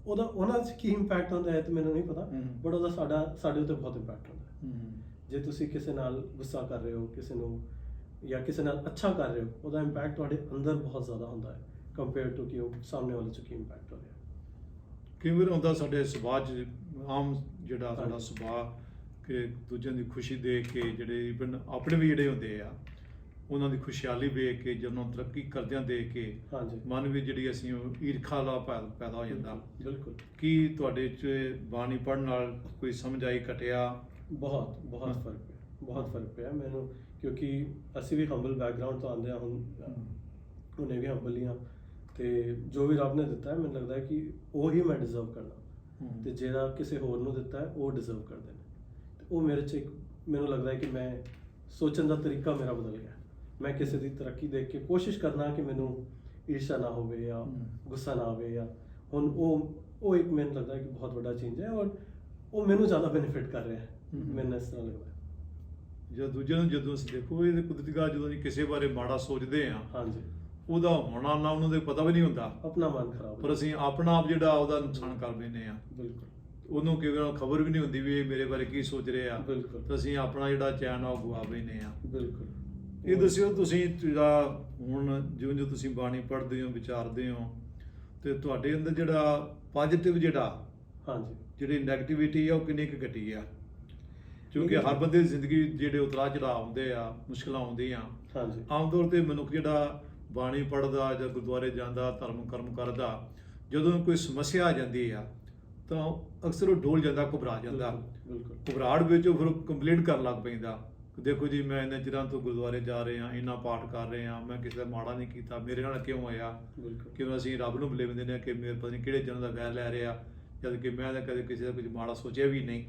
ਉਹਦਾ ਉਹਨਾਂ 'ਚ ਕੀ ਇੰਪੈਕਟ ਹੁੰਦਾ ਹੈ ਤੇ ਮੈਨੂੰ ਨਹੀਂ ਪਤਾ। ਬਟ ਉਹਦਾ ਸਾਡਾ ਸਾਡੇ ਉੱਤੇ ਬਹੁਤ ਇੰਪੈਕਟ ਹੁੰਦਾ ਜੇ ਤੁਸੀਂ ਕਿਸੇ ਨਾਲ ਗੁੱਸਾ ਕਰ ਰਹੇ ਹੋ ਕਿਸੇ ਨੂੰ ਜਾਂ ਕਿਸੇ ਨਾਲ ਅੱਛਾ ਕਰ ਰਹੇ ਹੋ ਉਹਦਾ ਇੰਪੈਕਟ ਤੁਹਾਡੇ ਅੰਦਰ ਬਹੁਤ ਜ਼ਿਆਦਾ ਹੁੰਦਾ ਹੈ ਕੰਪੇਅਰ ਟੂ ਕਿ ਉਹ ਸਾਹਮਣੇ ਵਾਲੇ 'ਚ ਕੀ ਇੰਪੈਕਟ ਹੋ ਰਿਹਾ ਕਈ ਵਾਰ ਹੁੰਦਾ ਸਾਡੇ ਸੁਭਾਅ 'ਚ ਆਮ ਜਿਹੜਾ ਸਾਡਾ। ਸੁਭਾਅ ਕਿ ਦੂਜਿਆਂ ਦੀ ਖੁਸ਼ੀ ਦੇਖ ਕੇ ਜਿਹੜੇ ਇਵਨ ਆਪਣੇ ਵੀ ਜਿਹੜੇ ਹੁੰਦੇ ਆ ਉਹਨਾਂ ਦੀ ਖੁਸ਼ਹਾਲੀ ਵੇਖ ਕੇ ਜਦੋਂ ਤਰੱਕੀ ਕਰਦਿਆਂ ਦੇਖ ਕੇ ਹਾਂਜੀ। ਮਨ ਵਿੱਚ ਜਿਹੜੀ ਅਸੀਂ ਉਹ ਈਰਖਾ ਦਾ ਭੈ- ਪੈਦਾ ਹੋ ਜਾਂਦਾ। ਬਿਲਕੁਲ। ਕੀ ਤੁਹਾਡੇ 'ਚ ਬਾਣੀ ਪੜ੍ਹਨ ਨਾਲ ਕੋਈ ਸਮਝ ਆਈ ਘਟਿਆ? ਬਹੁਤ ਬਹੁਤ। ਫ਼ਰਕ ਪਿਆ ਬਹੁਤ ਫ਼ਰਕ ਪਿਆ। ਮੈਨੂੰ ਕਿਉਂਕਿ ਅਸੀਂ ਵੀ ਹੰਬਲ ਬੈਕਗ੍ਰਾਉਂਡ ਤੋਂ ਆਉਂਦੇ ਹਾਂ ਹੁਣ ਉਹਨੇ ਵੀ ਹੰਬਲ ਹੀ ਹਾਂ। ਤੇ ਜੋ ਵੀ ਰੱਬ ਨੇ ਦਿੱਤਾ ਹੈ ਮੈਨੂੰ ਲੱਗਦਾ ਹੈ ਕਿ ਉਹ ਹੀ ਮੈਂ ਡਿਜ਼ਰਵ ਕਰਦਾ। ਤੇ ਜਿਹੜਾ ਕਿਸੇ ਹੋਰ ਨੂੰ ਦਿੱਤਾ ਹੈ ਉਹ ਡਿਜ਼ਰਵ ਕਰਦੇ ਨੇ। ਤੇ ਉਹ ਮੇਰੇ 'ਚ ਇੱਕ ਮੈਨੂੰ ਲੱਗਦਾ ਹੈ ਕਿ ਮੈਂ ਸੋਚਣ ਦਾ ਤਰੀਕਾ ਮੇਰਾ ਬਦਲ ਗਿਆ। ਮੈਂ ਕਿਸੇ ਦੀ ਤਰੱਕੀ ਦੇਖ ਕੇ ਕੋਸ਼ਿਸ਼ ਕਰਨਾ ਕਿ ਮੈਨੂੰ ਈਰਸ਼ਾ ਨਾ ਹੋਵੇ ਜਾਂ। ਗੁੱਸਾ ਨਾ ਆਵੇ ਜਾਂ ਹੁਣ ਉਹ ਉਹ ਇੱਕ ਮੈਨੂੰ ਲੱਗਦਾ ਹੈ ਕਿ ਬਹੁਤ ਵੱਡਾ ਚੇਂਜ ਹੈ ਔਰ ਉਹ ਮੈਨੂੰ ਜ਼ਿਆਦਾ ਬੈਨੀਫਿਟ ਕਰ ਰਿਹਾ ਹੈ। ਮੈਨੂੰ ਇਸ ਤਰ੍ਹਾਂ ਲੱਗਦਾ ਜਦ ਦੂਜਿਆਂ ਨੂੰ ਜਦੋਂ ਅਸੀਂ ਦੇਖੋ ਇਹ ਕੁਦਰਤੀ ਗੱਲ ਜਦੋਂ ਅਸੀਂ ਕਿਸੇ ਬਾਰੇ ਮਾੜਾ ਸੋਚਦੇ ਆ ਹਾਂਜੀ। ਉਹਦਾ ਹੋਣਾ ਨਾ ਉਹਨਾਂ ਦੇ ਪਤਾ ਵੀ ਨਹੀਂ ਹੁੰਦਾ। ਆਪਣਾ ਮਨ ਖਰਾਬ ਪਰ ਅਸੀਂ ਆਪਣਾ ਆਪ ਜਿਹੜਾ ਉਹਦਾ ਨੁਕਸਾਨ ਕਰ ਬੈਨੇ ਆ ਬਿਲਕੁਲ। ਉਹਨੂੰ ਕਈ ਵਾਰ ਖਬਰ ਵੀ ਨਹੀਂ ਹੁੰਦੀ ਵੀ ਇਹ ਮੇਰੇ ਬਾਰੇ ਕੀ ਸੋਚ ਰਿਹਾ। ਬਿਲਕੁਲ। ਤਾਂ ਅਸੀਂ ਆਪਣਾ ਜਿਹੜਾ ਚੈਨ ਆ ਉਹ ਗਵਾ ਬੈਨੇ ਆ ਬਿਲਕੁਲ। ਇਹ ਦੱਸਿਓ ਤੁਸੀਂ ਜਿਹੜਾ ਹੁਣ ਜਿਉਂ ਜਿਉਂ ਤੁਸੀਂ ਬਾਣੀ ਪੜ੍ਹਦੇ ਹੋ ਵਿਚਾਰਦੇ ਹੋ ਤੇ ਤੁਹਾਡੇ ਅੰਦਰ ਜਿਹੜਾ ਪੋਜ਼ਿਟਿਵ ਜਿਹੜਾ ਹਾਂਜੀ। ਜਿਹੜੀ 네ਗੇਟਿਵਿਟੀ ਆ ਉਹ ਕਿੰਨੀ ਕੁ ਘਟੀ ਆ? ਕਿਉਂਕਿ ਹਰ ਬੰਦੇ ਦੀ ਜ਼ਿੰਦਗੀ ਜਿਹੜੇ ਉਤਰਾ ਚੜਾ ਆਉਂਦੇ ਆ ਮੁਸ਼ਕਲਾਂ ਆਉਂਦੀਆਂ। ਹਾਂਜੀ। ਆਮ ਤੌਰ ਤੇ ਮਨੁੱਖ ਜਿਹੜਾ ਬਾਣੀ ਪੜ੍ਹਦਾ ਜਾਂ ਗੁਰਦੁਆਰੇ ਜਾਂਦਾ ਧਰਮ ਕਰਮ ਕਰਦਾ ਜਦੋਂ ਕੋਈ ਸਮੱਸਿਆ ਆ ਜਾਂਦੀ ਆ ਤਾਂ ਅਕਸਰ ਉਹ ਡੋਲ ਜਾਂਦਾ ਘਬਰਾ ਜਾਂਦਾ। ਬਿਲਕੁਲ ਘਬਰਾਹਟ ਵਿੱਚ ਉਹ ਫਿਰ ਕੰਪਲੀਟ ਕਰਨ ਲੱਗ ਪੈਂਦਾ। ਦੇਖੋ ਜੀ ਮੈਂ ਇੰਨੇ ਚਿਰਾਂ ਤੋਂ ਗੁਰਦੁਆਰੇ ਜਾ ਰਹੇ ਹਾਂ ਇੰਨਾ ਪਾਠ ਕਰ ਰਹੇ ਹਾਂ ਮੈਂ ਕਿਸੇ ਦਾ ਮਾੜਾ ਨਹੀਂ ਕੀਤਾ ਮੇਰੇ ਨਾਲ ਕਿਉਂ ਹੋਇਆ ਬਿਲਕੁਲ। ਕਿਉਂ ਅਸੀਂ ਰੱਬ ਨੂੰ ਬਲੇਵ ਦਿੰਦੇ ਨੇ ਕਿ ਮੇਰੇ ਪਤਾ ਨਹੀਂ ਕਿਹੜੇ ਜਨਮ ਦਾ ਵੈਰ ਲੈ ਰਿਹਾ? ਜਦ ਕਿ ਮੈਂ ਤਾਂ ਕਦੇ ਕਿਸੇ ਦਾ ਕੁਝ ਮਾੜਾ ਸੋਚਿਆ ਵੀ ਨਹੀਂ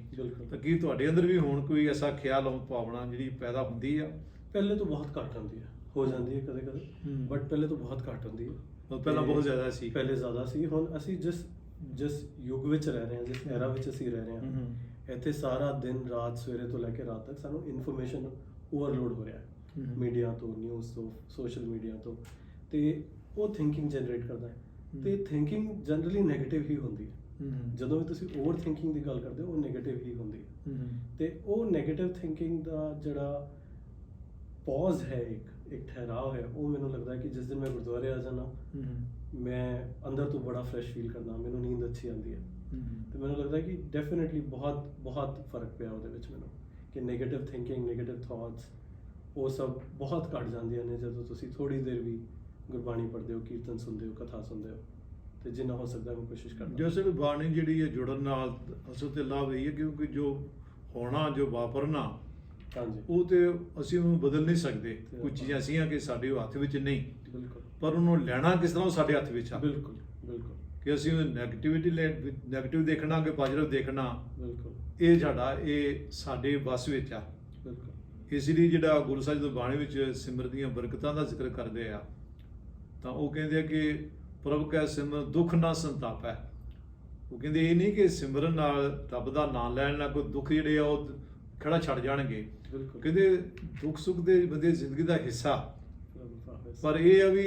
ਤਾਂ ਕੀ ਤੁਹਾਡੇ ਅੰਦਰ ਵੀ ਹੁਣ ਕੋਈ ਐਸਾ ਖਿਆਲ ਉਹ ਭਾਵਨਾ ਜਿਹੜੀ ਪੈਦਾ ਹੁੰਦੀ ਆ ਪਹਿਲੇ ਤੋਂ ਬਹੁਤ ਘੱਟ ਹੁੰਦੀ ਹੈ ਹੋ ਜਾਂਦੀ ਹੈ ਕਦੇ ਕਦੇ। ਬਟ ਪਹਿਲੇ ਤੋਂ ਬਹੁਤ ਘੱਟ ਹੁੰਦੀ ਹੈ ਪਹਿਲਾਂ ਬਹੁਤ ਜ਼ਿਆਦਾ ਸੀ। ਪਹਿਲੇ ਜ਼ਿਆਦਾ ਸੀ ਹੁਣ ਅਸੀਂ ਜਿਸ ਜਿਸ ਯੁੱਗ ਵਿੱਚ ਰਹਿ ਰਹੇ ਹਾਂ ਜਿਸ ਐਰਾ ਵਿੱਚ ਅਸੀਂ ਰਹਿ ਰਹੇ। ਹਾਂ ਇੱਥੇ ਸਾਰਾ ਦਿਨ ਰਾਤ ਸਵੇਰੇ ਤੋਂ ਲੈ ਕੇ ਰਾਤ ਤੱਕ ਸਾਨੂੰ ਇਨਫੋਰਮੇਸ਼ਨ ਓਵਰਲੋਡ ਹੋ ਰਿਹਾ ਹੈ। ਮੀਡੀਆ ਤੋਂ ਨਿਊਜ਼ ਤੋਂ ਸੋਸ਼ਲ ਮੀਡੀਆ ਤੋਂ ਤੇ ਉਹ ਥਿੰਕਿੰਗ ਜਨਰੇਟ ਕਰਦਾ ਹੈ। ਤੇ ਥਿੰਕਿੰਗ ਜਨਰਲੀ 네ਗੇਟਿਵ ਹੀ ਹੁੰਦੀ ਹੈ। ਜਦੋਂ ਵੀ ਤੁਸੀਂ ਓਵਰ ਥਿੰਕਿੰਗ ਦੀ ਗੱਲ ਕਰਦੇ ਹੋ ਉਹ 네ਗੇਟਿਵ ਹੀ ਹੁੰਦੀ ਹੈ। ਤੇ ਉਹ 네ਗੇਟਿਵ ਥਿੰਕਿੰਗ ਦਾ ਜਿਹੜਾ ਪੌਜ਼ ਹੈ ਇੱਕ ਇੱਕ ਠਹਿਰਾਓ ਹੈ ਉਹ ਮੈਨੂੰ ਲੱਗਦਾ ਕਿ ਜਿਸ ਦਿਨ ਮੈਂ ਗੁਰਦੁਆਰੇ ਆ ਜਾਣਾ ਮੈਂ ਅੰਦਰ ਤੋਂ ਬੜਾ ਫਰੈਸ਼ ਫੀਲ ਕਰਦਾ ਮੈਨੂੰ ਨੀਂਦ ਅੱਛੀ ਆਉਂਦੀ ਹੈ। ਤੇ ਮੈਨੂੰ ਲੱਗਦਾ ਕਿ ਡੈਫੀਨਿਟਲੀ ਬਹੁਤ ਬਹੁਤ ਫ਼ਰਕ ਪਿਆ ਉਹਦੇ ਵਿੱਚ ਮੈਨੂੰ ਕਿ 네ਗੇਟਿਵ ਥਿੰਕਿੰਗ 네ਗੇਟਿਵ ਥਾਟਸ ਉਹ ਸਭ ਬਹੁਤ ਘਟ ਜਾਂਦੀਆਂ ਨੇ ਜਦੋਂ ਤੁਸੀਂ ਥੋੜੀ ਦੇਰ ਵੀ ਗੁਰਬਾਣੀ ਪੜ੍ਹਦੇ ਹੋ ਕੀਰਤਨ ਸੁਣਦੇ ਹੋ ਕਥਾ ਸੁਣਦੇ ਹੋ। ਤੇ ਜਿੰਨਾ ਹੋ ਸਕਦਾ ਮੈਂ ਕੋਸ਼ਿਸ਼ ਕਰਦਾ। ਜੈਸੇ ਵੀ ਬਾਣੀ ਜਿਹੜੀ ਹੈ ਜੁੜਨ ਨਾਲ ਅਸਲ ਤੇ ਲਾਭ ਇਹ ਹੈ ਕਿਉਂਕਿ ਜੋ ਹੋਣਾ ਜੋ ਵਾਪਰਨਾ ਹਾਂਜੀ। ਉਹ ਤੇ ਅਸੀਂ ਉਹਨੂੰ ਬਦਲ ਨਹੀਂ ਸਕਦੇ। ਕੁਝ ਚੀਜ਼ਾਂ ਐਸੀਆਂ ਕਿ ਸਾਡੇ ਹੱਥ ਵਿੱਚ ਨਹੀਂ ਬਿਲਕੁਲ। ਪਰ ਉਹਨੂੰ ਲੈਣਾ ਕਿਸ ਤਰ੍ਹਾਂ ਸਾਡੇ ਹੱਥ ਵਿੱਚ ਆ। ਬਿਲਕੁਲ ਬਿਲਕੁਲ। ਕਿ ਅਸੀਂ ਉਹ 네ਗੇਟਿਵਿਟੀ 네ਗੇਟਿਵ ਦੇਖਣਾ ਕਿ ਪੋਜ਼ਿਟਿਵ ਦੇਖਣਾ ਬਿਲਕੁਲ। ਇਹ ਸਾਡਾ ਇਹ ਸਾਡੇ ਵੱਸ ਵਿੱਚ ਆ। ਬਿਲਕੁਲ। ਇਸ ਲਈ ਜਿਹੜਾ ਗੁਰੂ ਸਾਹਿਬ ਦੀ ਬਾਣੀ ਵਿੱਚ ਸਿਮਰ ਦੀਆਂ ਬਰਕਤਾਂ ਦਾ ਜ਼ਿਕਰ ਕਰਦੇ ਆ ਤਾਂ ਉਹ ਕਹਿੰਦੇ ਆ ਕਿ ਪ੍ਰਭ ਕੈ ਸਿਮਰ ਦੁੱਖ ਨਾ ਸੰਤਾਪੈ। ਉਹ ਕਹਿੰਦੇ ਇਹ ਨਹੀਂ ਕਿ ਸਿਮਰਨ ਨਾਲ ਰੱਬ ਦਾ ਨਾਮ ਲੈਣ ਨਾਲ ਕੋਈ ਦੁੱਖ ਜਿਹੜੇ ਆ ਉਹ ਖੜਾ ਛੱਡ ਜਾਣਗੇ। ਕਹਿੰਦੇ ਦੁੱਖ ਸੁੱਖ ਦੇ ਬੰਦੇ ਜ਼ਿੰਦਗੀ ਦਾ ਹਿੱਸਾ। ਪਰ ਇਹ ਆ ਵੀ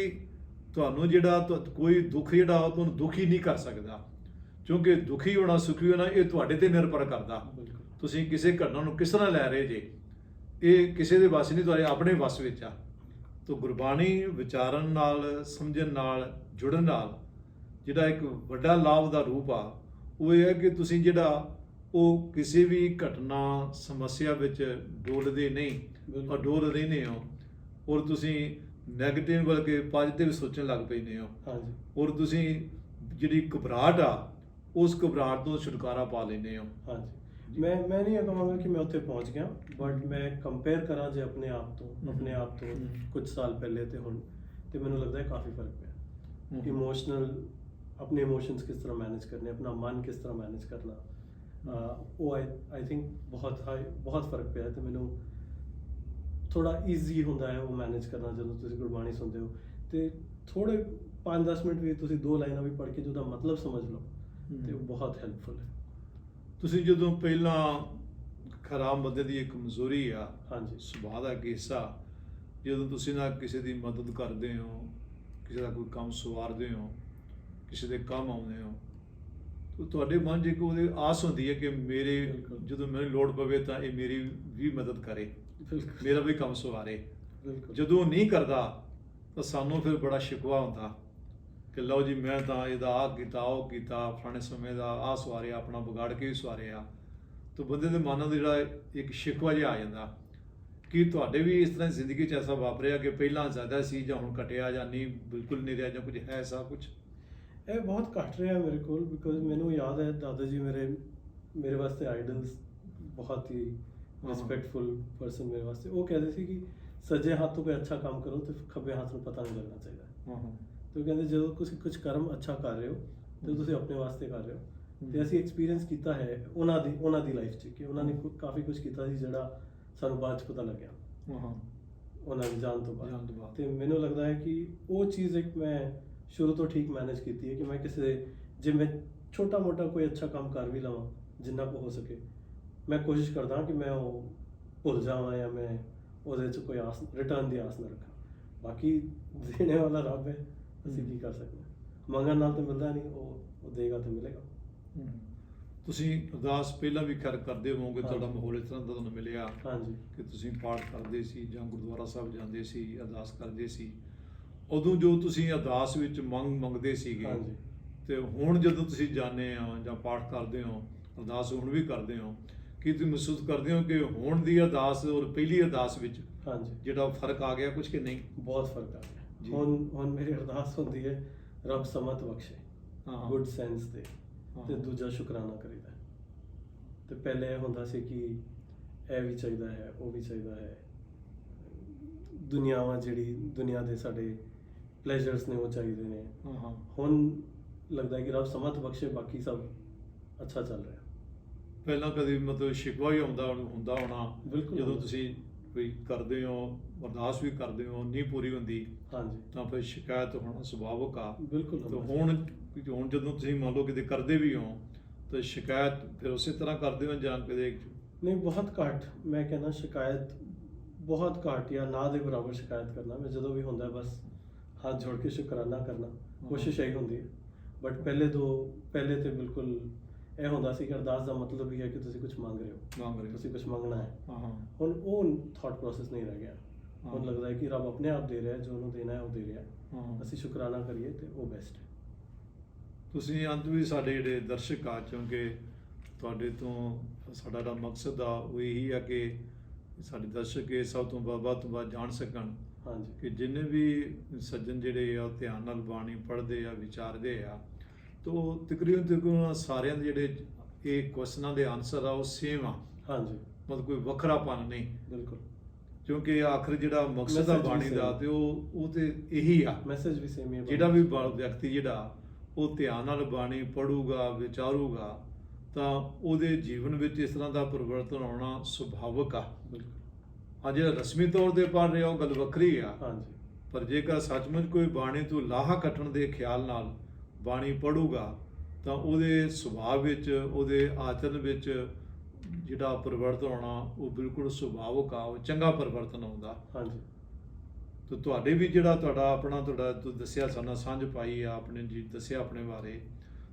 ਤੁਹਾਨੂੰ ਜਿਹੜਾ ਕੋਈ ਦੁੱਖ ਜਿਹੜਾ ਉਹ ਤੁਹਾਨੂੰ ਦੁਖੀ ਨਹੀਂ ਕਰ ਸਕਦਾ। ਕਿਉਂਕਿ ਦੁਖੀ ਹੋਣਾ ਸੁਖੀ ਹੋਣਾ ਇਹ ਤੁਹਾਡੇ ਤੇ ਨਿਰਭਰ ਕਰਦਾ। ਤੁਸੀਂ ਕਿਸੇ ਘਟਨਾ ਨੂੰ ਕਿਸ ਤਰ੍ਹਾਂ ਲੈ ਰਹੇ ਜੇ? ਇਹ ਕਿਸੇ ਦੇ ਵੱਸ ਨਹੀਂ ਤੁਹਾਡੇ ਆਪਣੇ ਵੱਸ ਵਿੱਚ ਆ। ਤੋ ਗੁਰਬਾਣੀ ਵਿਚਾਰਨ ਨਾਲ ਸਮਝਣ ਨਾਲ ਜੁੜਨ ਨਾਲ ਜਿਹੜਾ ਇੱਕ ਵੱਡਾ ਲਾਭ ਦਾ ਰੂਪ ਆ ਉਹ ਇਹ ਹੈ ਕਿ ਤੁਸੀਂ ਜਿਹੜਾ ਉਹ ਕਿਸੇ ਵੀ ਘਟਨਾ ਸਮੱਸਿਆ ਵਿੱਚ ਡੋਲਦੇ ਨਹੀਂ। ਔਰ ਡੋਲ ਰਹਿੰਦੇ ਹੋ ਔਰ ਤੁਸੀਂ 네ਗੇਟਿਵ ਬਲਕਿ ਪੋਜ਼ਿਟਿਵ ਸੋਚਣ ਲੱਗ ਪੈਂਦੇ ਹੋ। ਹਾਂਜੀ। ਔਰ ਤੁਸੀਂ ਜਿਹੜੀ ਘਬਰਾਹਟ ਆ ਉਸ ਘਬਰਾਹਟ ਤੋਂ ਛੁਟਕਾਰਾ ਪਾ ਲੈਂਦੇ ਹੋ। ਹਾਂਜੀ। ਮੈਂ ਮੈਂ ਨਹੀਂ ਇਹ ਕਹਾਂਗਾ ਕਿ ਮੈਂ ਉੱਥੇ ਪਹੁੰਚ ਗਿਆ ਬਟ ਮੈਂ ਕੰਪੇਅਰ ਕਰਾਂ ਜੇ ਆਪਣੇ ਆਪ ਤੋਂ ਆਪਣੇ ਆਪ ਤੋਂ। ਕੁਝ ਸਾਲ ਪਹਿਲੇ ਤੇ ਹੁਣ ਤੇ ਮੈਨੂੰ ਲੱਗਦਾ ਹੈ ਕਾਫੀ ਫ਼ਰਕ ਪਿਆ। ਇਮੋਸ਼ਨਲ ਆਪਣੇ ਇਮੋਸ਼ਨਸ ਕਿਸ ਤਰ੍ਹਾਂ ਮੈਨੇਜ ਕਰਨੇ ਆਪਣਾ ਮਨ ਕਿਸ ਤਰ੍ਹਾਂ ਮੈਨੇਜ ਕਰਨਾ। ਉਹ ਆਈ ਆਈ ਥਿੰਕ ਬਹੁਤ ਹਾਈ ਬਹੁਤ ਫ਼ਰਕ ਪਿਆ ਤੇ ਮੈਨੂੰ ਥੋੜਾ ਈਜ਼ੀ ਹੁੰਦਾ ਹੈ ਉਹ ਮੈਨੇਜ ਕਰਨਾ ਜਦੋਂ ਤੁਸੀਂ ਗੁਰਬਾਣੀ ਸੁਣਦੇ ਹੋ। ਤੇ ਥੋੜੇ 5-10 ਮਿੰਟ ਵੀ ਤੁਸੀਂ ਦੋ ਲਾਈਨਾਂ ਵੀ ਪੜ੍ਹ ਕੇ ਜਿਹਦਾ ਮਤਲਬ ਸਮਝ ਲਓ ਤੇ ਉਹ। ਬਹੁਤ ਹੈਲਪਫੁਲ ਹੈ। ਤੁਸੀਂ ਜਦੋਂ ਪਹਿਲਾਂ ਖਰਾਬ ਬੰਦੇ ਦੀ ਇੱਕ ਕਮਜ਼ੋਰੀ ਆ ਹਾਂਜੀ। ਸੁਭਾਅ ਦਾ ਇੱਕ ਹਿੱਸਾ ਜਦੋਂ ਤੁਸੀਂ ਨਾ ਕਿਸੇ ਦੀ ਮਦਦ ਕਰਦੇ ਹੋ ਕਿਸੇ ਦਾ ਕੋਈ ਕੰਮ ਸਵਾਰਦੇ ਹੋ ਕਿਸੇ ਦੇ ਕੰਮ ਆਉਂਦੇ ਹੋ ਤਾਂ ਤੁਹਾਡੇ ਮਨ 'ਚ ਇੱਕ ਉਹਦੀ ਆਸ ਹੁੰਦੀ ਹੈ ਕਿ ਮੇਰੇ। ਜਦੋਂ ਮੈਨੂੰ ਲੋੜ ਪਵੇ ਤਾਂ ਇਹ ਮੇਰੀ ਵੀ ਮਦਦ ਕਰੇ ਮੇਰਾ ਵੀ ਕੰਮ ਸਵਾਰੇ। ਜਦੋਂ ਉਹ ਨਹੀਂ ਕਰਦਾ ਤਾਂ ਸਾਨੂੰ ਫਿਰ ਬੜਾ ਸ਼ਿਕਵਾ ਹੁੰਦਾ ਕਿ ਲਓ ਜੀ ਮੈਂ ਤਾਂ ਇਹਦਾ ਆਹ ਕੀਤਾ ਉਹ ਕੀਤਾ ਫਲਾਣੇ ਸਮੇਂ ਦਾ ਆਹ ਸਵਾਰਿਆ ਆਪਣਾ ਵਿਗਾੜ ਕੇ ਵੀ ਸਵਾਰਿਆ। ਤਾਂ ਬੰਦੇ ਦੇ ਮਨ ਨੂੰ ਜਿਹੜਾ ਇੱਕ ਸ਼ਿਕਵਾ ਜਿਹਾ ਆ ਜਾਂਦਾ। ਕਿ ਤੁਹਾਡੇ ਵੀ ਇਸ ਤਰ੍ਹਾਂ ਜ਼ਿੰਦਗੀ 'ਚ ਐਸਾ ਵਾਪਰਿਆ ਕਿ ਪਹਿਲਾਂ ਜ਼ਿਆਦਾ ਸੀ ਜਾਂ ਹੁਣ ਘਟਿਆ ਜਾਂ ਨਹੀਂ ਬਿਲਕੁਲ ਨਹੀਂ ਰਿਹਾ ਜਾਂ ਕੁਝ ਹੈ ਐਸਾ ਕੁਝ? ਇਹ ਬਹੁਤ ਘੱਟ ਰਿਹਾ ਮੇਰੇ ਕੋਲ ਬਿਕੋਜ਼ ਮੈਨੂੰ ਯਾਦ ਹੈ ਦਾਦਾ ਜੀ ਮੇਰੇ ਮੇਰੇ ਵਾਸਤੇ ਆਈਡਲਸ ਬਹੁਤ ਹੀ ਹਾਂ। ਰਿਸਪੈਕਟਫੁਲ ਪਰਸਨ ਮੇਰੇ ਵਾਸਤੇ। ਉਹ ਕਹਿੰਦੇ ਸੀ ਕਿ ਸੱਜੇ ਹੱਥ ਤੋਂ ਕੋਈ ਅੱਛਾ ਕੰਮ ਕਰੋ ਤੇ ਖੱਬੇ ਹੱਥ ਨੂੰ ਪਤਾ ਨਹੀਂ ਲੱਗਣਾ ਚਾਹੀਦਾ। ਹਾਂ ਹਾਂ। ਤੇ ਉਹ ਕਹਿੰਦੇ ਜਦੋਂ ਤੁਸੀਂ ਕੁਝ ਕਰਮ ਅੱਛਾ ਕਰ ਰਹੇ ਹੋ ਤੇ ਤੁਸੀਂ ਆਪਣੇ ਵਾਸਤੇ ਕਰ ਰਹੇ ਹੋ। ਤੇ ਅਸੀਂ ਐਕਸਪੀਰੀਅੰਸ ਕੀਤਾ ਹੈ ਉਹਨਾਂ ਦੀ ਉਹਨਾਂ ਦੀ ਲਾਈਫ 'ਚ ਕਿ ਉਹਨਾਂ ਨੇ ਕਾਫੀ ਕੁਝ ਕੀਤਾ ਸੀ ਜਿਹੜਾ ਸਾਨੂੰ ਬਾਅਦ 'ਚ ਪਤਾ ਲੱਗਿਆ। ਹਾਂ। ਉਹਨਾਂ ਦੀ ਜਾਣ ਤੋਂ ਜਾਣ ਤੋਂ ਬਾਅਦ। ਬਾਅਦ। ਤੇ ਮੈਨੂੰ ਲੱਗਦਾ ਹੈ ਕਿ ਉਹ ਚੀਜ਼ ਇੱਕ ਮੈਂ ਸ਼ੁਰੂ ਤੋਂ ਠੀਕ ਮੈਨੇਜ ਕੀਤੀ ਹੈ ਕਿ ਮੈਂ ਕਿਸੇ ਜੇ ਮੈਂ ਛੋਟਾ ਮੋਟਾ ਕੋਈ ਅੱਛਾ ਕੰਮ ਕਰ ਵੀ ਲਵਾਂ ਜਿੰਨਾ ਕੁ ਹੋ ਸਕੇ ਮੈਂ ਕੋਸ਼ਿਸ਼ ਕਰਦਾ ਕਿ ਮੈਂ ਉਹ ਭੁੱਲ ਜਾਵਾਂ ਜਾਂ ਮੈਂ ਉਹਦੇ 'ਚ ਕੋਈ ਆਸ ਰਿਟਰਨ ਦੀ ਆਸ ਨਾ ਰੱਖਾਂ। ਬਾਕੀ ਦੇਣੇ ਵਾਲਾ ਰੱਬ ਹੈ। ਅਸੀਂ ਕੀ ਕਰ ਸਕਦੇ ਹਾਂ? ਮੰਗਣ ਨਾਲ ਤਾਂ ਮਿਲਦਾ ਨਹੀਂ ਉਹ ਉਹ ਦੇਗਾ ਤੇ ਮਿਲੇਗਾ। ਤੁਸੀਂ ਅਰਦਾਸ ਪਹਿਲਾਂ ਵੀ ਕਰ ਕਰਦੇ ਹੋਵੋਗੇ ਤੁਹਾਡਾ। ਮਾਹੌਲ ਇਸ ਤਰ੍ਹਾਂ ਦਾ ਤੁਹਾਨੂੰ ਮਿਲਿਆ ਹਾਂਜੀ। ਕਿ ਤੁਸੀਂ ਪਾਠ ਕਰਦੇ ਸੀ ਜਾਂ ਗੁਰਦੁਆਰਾ ਸਾਹਿਬ ਜਾਂਦੇ ਸੀ ਅਰਦਾਸ ਕਰਦੇ ਸੀ। ਉਦੋਂ ਜੋ ਤੁਸੀਂ ਅਰਦਾਸ ਵਿੱਚ ਮੰਗ ਮੰਗਦੇ ਸੀਗੇ ਹਾਂਜੀ। ਤੇ ਹੁਣ ਜਦੋਂ ਤੁਸੀਂ ਜਾਂਦੇ ਹੋ ਜਾਂ ਪਾਠ ਕਰਦੇ ਹੋ ਅਰਦਾਸ ਹੁਣ ਵੀ ਕਰਦੇ ਹੋ ਕੀ ਤੁਸੀਂ ਮਹਿਸੂਸ ਕਰਦੇ ਹੋ ਕਿ ਹੁਣ ਦੀ ਅਰਦਾਸ ਔਰ ਪਹਿਲੀ ਅਰਦਾਸ ਵਿੱਚ ਹਾਂਜੀ। ਜਿਹੜਾ ਫ਼ਰਕ ਆ ਗਿਆ ਕੁਝ ਕਿ ਨਹੀਂ? ਬਹੁਤ ਫ਼ਰਕ ਆ ਜੀ। ਹੁਣ ਹੁਣ ਮੇਰੀ ਅਰਦਾਸ ਹੁੰਦੀ ਹੈ ਰੱਬ ਸਮਤ ਬਖਸ਼ੇ ਹਾਂ। ਗੁੱਡ ਸੈਂਸ ਦੇ ਹਾਂ। ਤੇ ਦੂਜਾ ਸ਼ੁਕਰਾਨਾ ਕਰੀਦਾ ਹੈ। ਤੇ ਪਹਿਲੇ ਇਹ ਹੁੰਦਾ ਸੀ ਕਿ ਇਹ ਵੀ ਚਾਹੀਦਾ ਹੈ ਉਹ ਵੀ ਚਾਹੀਦਾ ਹੈ ਦੁਨੀਆਵਾਂ ਜਿਹੜੀ ਦੁਨੀਆ ਦੇ ਸਾਡੇ ਪਲੇਜਰਸ ਨੇ ਉਹ ਚਾਹੀਦੇ ਨੇ ਹਾਂ ਹਾਂ ਹੁਣ ਲੱਗਦਾ ਹੈ ਕਿ ਰੱਬ ਸਮਤ ਬਖਸ਼ੇ ਬਾਕੀ ਸਭ ਅੱਛਾ ਚੱਲ ਰਿਹਾ ਪਹਿਲਾਂ ਕਦੀ ਮਤਲਬ ਸ਼ਿਕਵਾ ਵੀ ਆਉਂਦਾ ਹੁੰਦਾ ਹੋਣਾ ਬਿਲਕੁਲ ਜਦੋਂ। ਤੁਸੀਂ ਕੋਈ ਕਰਦੇ ਹੋ ਅਰਦਾਸ ਵੀ ਕਰਦੇ ਹੋ ਨਹੀਂ ਪੂਰੀ ਹੁੰਦੀ ਹਾਂਜੀ। ਤਾਂ ਫਿਰ ਸ਼ਿਕਾਇਤ ਹੋਣਾ ਸੁਭਾਵਿਕ ਆ। ਬਿਲਕੁਲ ਤਾਂ। ਹੁਣ ਹੁਣ ਜਦੋਂ ਤੁਸੀਂ ਮੰਨ ਲਓ ਕਿਤੇ ਕਰਦੇ ਵੀ ਹੋ ਤਾਂ ਸ਼ਿਕਾਇਤ ਫਿਰ ਉਸੇ ਤਰ੍ਹਾਂ ਕਰਦੇ ਹੋ ਜਾਂ ਕਦੇ ਨਹੀਂ ਬਹੁਤ ਘੱਟ। ਮੈਂ ਕਹਿੰਦਾ ਸ਼ਿਕਾਇਤ ਬਹੁਤ ਘੱਟ ਜਾਂ ਨਾ ਦੇ ਬਰਾਬਰ ਸ਼ਿਕਾਇਤ ਕਰਨਾ। ਮੈਂ ਜਦੋਂ ਵੀ ਹੁੰਦਾ ਬਸ ਹੱਥ ਜੋੜ ਕੇ ਸ਼ੁਕਰਾਨਾ ਕਰਨਾ। ਕੋਸ਼ਿਸ਼ ਇਹੀ ਹੁੰਦੀ ਹੈ। ਬਟ ਪਹਿਲੇ ਦੋ ਪਹਿਲੇ ਤੇ ਬਿਲਕੁਲ ਇਹ ਹੁੰਦਾ ਸੀ ਕਿ ਅਰਦਾਸ ਦਾ ਮਤਲਬ ਹੀ ਹੈ ਕਿ ਤੁਸੀਂ ਕੁਝ ਮੰਗ ਰਹੇ ਹੋ। ਮੰਗ ਰਹੇ ਹੋ। ਤੁਸੀਂ ਕੁਝ ਮੰਗਣਾ ਹੈ। ਹਾਂ ਹਾਂ। ਹੁਣ ਉਹ ਥਾਟ ਪ੍ਰੋਸੈਸ ਨਹੀਂ ਰਹਿ ਗਿਆ। ਹੁਣ। ਲੱਗਦਾ ਹੈ ਕਿ ਰੱਬ ਆਪਣੇ ਆਪ ਦੇ ਰਿਹਾ ਹੈ ਜੋ ਉਹਨੂੰ ਦੇਣਾ ਹੈ ਉਹ ਦੇ ਰਿਹਾ ਹੈ। ਅਸੀਂ ਸ਼ੁਕਰਾਨਾ ਕਰੀਏ ਤੇ ਉਹ ਬੈਸਟ ਹੈ। ਤੁਸੀਂ ਅੰਤ ਵੀ ਸਾਡੇ ਜਿਹੜੇ ਦਰਸ਼ਕ ਆ ਕਿਉਂਕਿ ਤੁਹਾਡੇ ਤੋਂ ਸਾਡਾ ਜਿਹੜਾ ਮਕਸਦ ਆ ਉਹ ਇਹੀ ਆ ਕਿ ਸਾਡੇ ਦਰਸ਼ਕ ਇਹ ਸਭ ਤੋਂ ਵੱਧ ਤੋਂ ਵੱਧ ਜਾਣ ਸਕਣ। ਹਾਂਜੀ। ਕਿ ਜਿੰਨੇ ਵੀ ਸੱਜਣ ਜਿਹੜੇ ਆ ਧਿਆਨ ਨਾਲ ਬਾਣੀ ਪੜ੍ਹਦੇ ਆ ਵਿਚਾਰਦੇ ਆ ਤੋ ਤਕਰੀਬਨ ਤਕਰੀਬਨ ਸਾਰਿਆਂ ਦੇ ਜਿਹੜੇ ਇਹ ਕੁਐਸਚਨਾਂ ਦੇ ਆਨਸਰ ਆ ਉਹ ਸੇਮ ਆ। ਹਾਂਜੀ। ਮਤਲਬ ਕੋਈ ਵੱਖਰਾਪਨ ਨਹੀਂ। ਬਿਲਕੁਲ। ਕਿਉਂਕਿ ਆਖਰ ਜਿਹੜਾ ਮਕਸਦ ਆ ਬਾਣੀ ਦਾ। ਤੇ ਉਹ ਉਹ ਤੇ ਇਹੀ ਆ। ਮੈਸੇਜ ਵੀ ਸੇਮ ਹੀ ਹੈ ਜਿਹੜਾ ਵੀ ਵਿਅਕਤੀ ਜਿਹੜਾ ਉਹ ਧਿਆਨ ਨਾਲ ਬਾਣੀ ਪੜੂਗਾ ਵਿਚਾਰੂਗਾ ਤਾਂ ਉਹਦੇ ਜੀਵਨ ਵਿੱਚ ਇਸ ਤਰ੍ਹਾਂ ਦਾ ਪਰਿਵਰਤਨ ਆਉਣਾ ਸੁਭਾਵਿਕ ਆ। ਬਿਲਕੁਲ। ਆ ਜਿਹੜਾ ਰਸਮੀ ਤੌਰ ਤੇ ਪੜ ਰਿਹਾ ਉਹ ਗੱਲ ਵੱਖਰੀ ਆ। ਹਾਂਜੀ। ਪਰ ਜੇਕਰ ਸੱਚਮੁੱਚ ਕੋਈ ਬਾਣੀ ਤੋਂ ਲਾਹਾ ਕੱਟਣ ਦੇ ਖਿਆਲ ਨਾਲ ਬਾਣੀ ਪੜੂਗਾ ਤਾਂ ਉਹਦੇ ਸੁਭਾਅ ਵਿੱਚ ਉਹਦੇ ਆਚਰਨ ਵਿੱਚ ਜਿਹੜਾ ਪਰਿਵਰਤਨ ਆਉਣਾ ਉਹ ਬਿਲਕੁਲ ਸੁਭਾਵਿਕ ਆ ਉਹ ਚੰਗਾ ਪਰਿਵਰਤਨ ਆਉਂਦਾ। ਹਾਂਜੀ। ਤੇ ਤੁਹਾਡੇ ਵੀ ਜਿਹੜਾ ਤੁਹਾਡਾ ਆਪਣਾ ਤੁਹਾਡਾ ਤੁਸੀਂ ਦੱਸਿਆ ਸਾਨੂੰ ਸਾਂਝ ਪਾਈ ਆ ਆਪਣੇ ਜੀ ਦੱਸਿਆ ਆਪਣੇ ਬਾਰੇ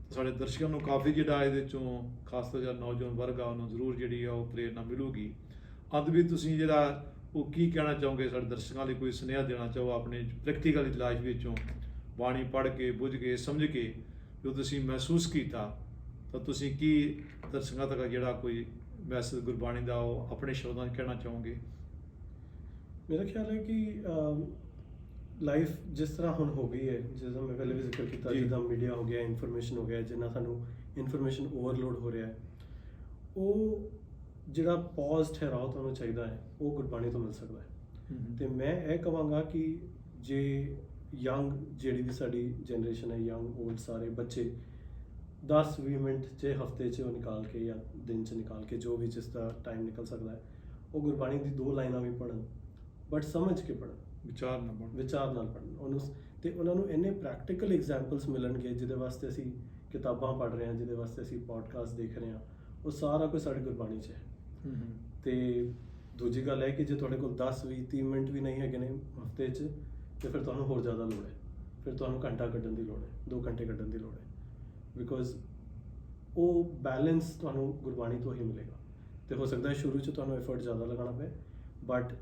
ਤੇ ਸਾਡੇ ਦਰਸ਼ਕਾਂ ਨੂੰ ਕਾਫੀ ਜਿਹੜਾ ਇਹਦੇ ਚੋਂ ਖਾਸ ਤੌਰ ਜਿਹੜਾ ਨੌਜਵਾਨ ਵਰਗ ਆ ਉਹਨੂੰ ਜ਼ਰੂਰ ਜਿਹੜੀ ਆ ਉਹ ਪ੍ਰੇਰਨਾ ਮਿਲੂਗੀ। ਅੰਤ ਵੀ ਤੁਸੀਂ ਜਿਹੜਾ ਉਹ ਕੀ ਕਹਿਣਾ ਚਾਹੋਗੇ ਸਾਡੇ ਦਰਸ਼ਕਾਂ ਲਈ ਕੋਈ ਸੁਨੇਹਾ ਦੇਣਾ ਚਾਹੋ ਆਪਣੇ ਪ੍ਰੈਕਟੀਕਲ ਲਾਈਫ ਵਿੱਚੋਂ? ਬਾਣੀ ਪੜ੍ਹ ਕੇ ਬੁੱਝ ਕੇ ਸਮਝ ਕੇ ਜੋ ਤੁਸੀਂ ਮਹਿਸੂਸ ਕੀਤਾ ਤਾਂ ਤੁਸੀਂ ਕੀ ਦਰਸ਼ਕਾਂ ਤੱਕ ਜਿਹੜਾ ਕੋਈ ਮੈਸੇਜ ਗੁਰਬਾਣੀ ਦਾ ਉਹ ਆਪਣੇ ਸ਼ਬਦਾਂ 'ਚ ਕਹਿਣਾ ਚਾਹੋਗੇ? ਮੇਰਾ ਖਿਆਲ ਹੈ ਕਿ ਲਾਈਫ ਜਿਸ ਤਰ੍ਹਾਂ ਹੁਣ ਹੋ ਗਈ ਹੈ ਜਿਵੇਂ ਮੈਂ ਪਹਿਲੇ ਵੀ ਜ਼ਿਕਰ ਕੀਤਾ। ਜਿੱਦਾਂ ਮੀਡੀਆ ਹੋ ਗਿਆ ਇਨਫੋਰਮੇਸ਼ਨ ਹੋ ਗਿਆ ਜਿੰਨਾ ਸਾਨੂੰ ਇਨਫੋਰਮੇਸ਼ਨ ਓਵਰਲੋਡ ਹੋ ਰਿਹਾ ਹੈ ਉਹ ਜਿਹੜਾ ਪੌਜ਼ ਠਹਿਰਾਓ ਤੁਹਾਨੂੰ ਚਾਹੀਦਾ ਹੈ ਉਹ ਗੁਰਬਾਣੀ ਤੋਂ ਮਿਲ ਸਕਦਾ ਹੈ। ਤੇ ਮੈਂ ਇਹ ਕਹਾਂਗਾ ਕਿ ਜੇ ਯੰਗ ਜਿਹੜੀ ਵੀ ਸਾਡੀ ਜਨਰੇਸ਼ਨ ਹੈ ਯੰਗ 올ਡ ਸਾਰੇ ਬੱਚੇ 10-20 ਮਿੰਟ ਜੇ ਹਫ਼ਤੇ 'ਚ ਉਹ ਨਿਕਾਲ ਕੇ ਜਾਂ ਦਿਨ 'ਚ ਨਿਕਾਲ ਕੇ ਜੋ ਵੀ ਜਿਸ ਦਾ ਟਾਈਮ ਨਿਕਲ ਸਕਦਾ ਹੈ ਉਹ ਗੁਰਬਾਣੀ ਦੀ ਦੋ ਲਾਈਨਾਂ ਵੀ ਪੜ੍ਹਨ ਬਟ ਸਮਝ ਕੇ ਪੜ੍ਹਨ। ਵਿਚਾਰ ਨਾ ਬਣ ਵਿਚਾਰ ਨਾਲ ਪੜ੍ਹਨ। ਉਹਨੂੰ ਤੇ ਉਹਨਾਂ ਨੂੰ ਇੰਨੇ ਪ੍ਰੈਕਟੀਕਲ ਐਗਜ਼ਾਮਪਲਸ ਮਿਲਣਗੇ ਜਿਹਦੇ ਵਾਸਤੇ ਅਸੀਂ ਕਿਤਾਬਾਂ ਪੜ੍ਹ ਰਹੇ ਹਾਂ ਜਿਹਦੇ ਵਾਸਤੇ ਅਸੀਂ ਪੋਡਕਾਸਟ ਦੇਖ ਰਹੇ ਹਾਂ। ਉਹ ਸਾਰਾ ਕੁਝ ਸਾਡੀ ਗੁਰਬਾਣੀ 'ਚ ਹੈ। ਤੇ ਦੂਜੀ ਗੱਲ ਹੈ ਕਿ ਜੇ ਤੁਹਾਡੇ ਕੋਲ 10 20 30 ਮਿੰਟ ਵੀ ਨਹੀਂ ਹੈਗੇ ਨੇ ਹਫ਼ਤੇ 'ਚ ਤੇ ਫਿਰ ਤੁਹਾਨੂੰ ਹੋਰ ਜ਼ਿਆਦਾ ਲੋੜ ਹੈ। ਫਿਰ ਤੁਹਾਨੂੰ ਘੰਟਾ ਕੱਢਣ ਦੀ ਲੋੜ ਹੈ 2 ਘੰਟੇ ਕੱਢਣ ਦੀ ਲੋੜ ਹੈ। ਬਿਕੋਜ਼ ਉਹ ਬੈਲੈਂਸ ਤੁਹਾਨੂੰ ਗੁਰਬਾਣੀ ਤੋਂ ਹੀ ਮਿਲੇਗਾ। ਤੇ ਹੋ ਸਕਦਾ ਹੈ ਸ਼ੁਰੂ 'ਚ ਤੁਹਾਨੂੰ ਐਫਰਟ ਜ਼ਿਆਦਾ ਲਗਾਉਣਾ ਪਏ ਬਟ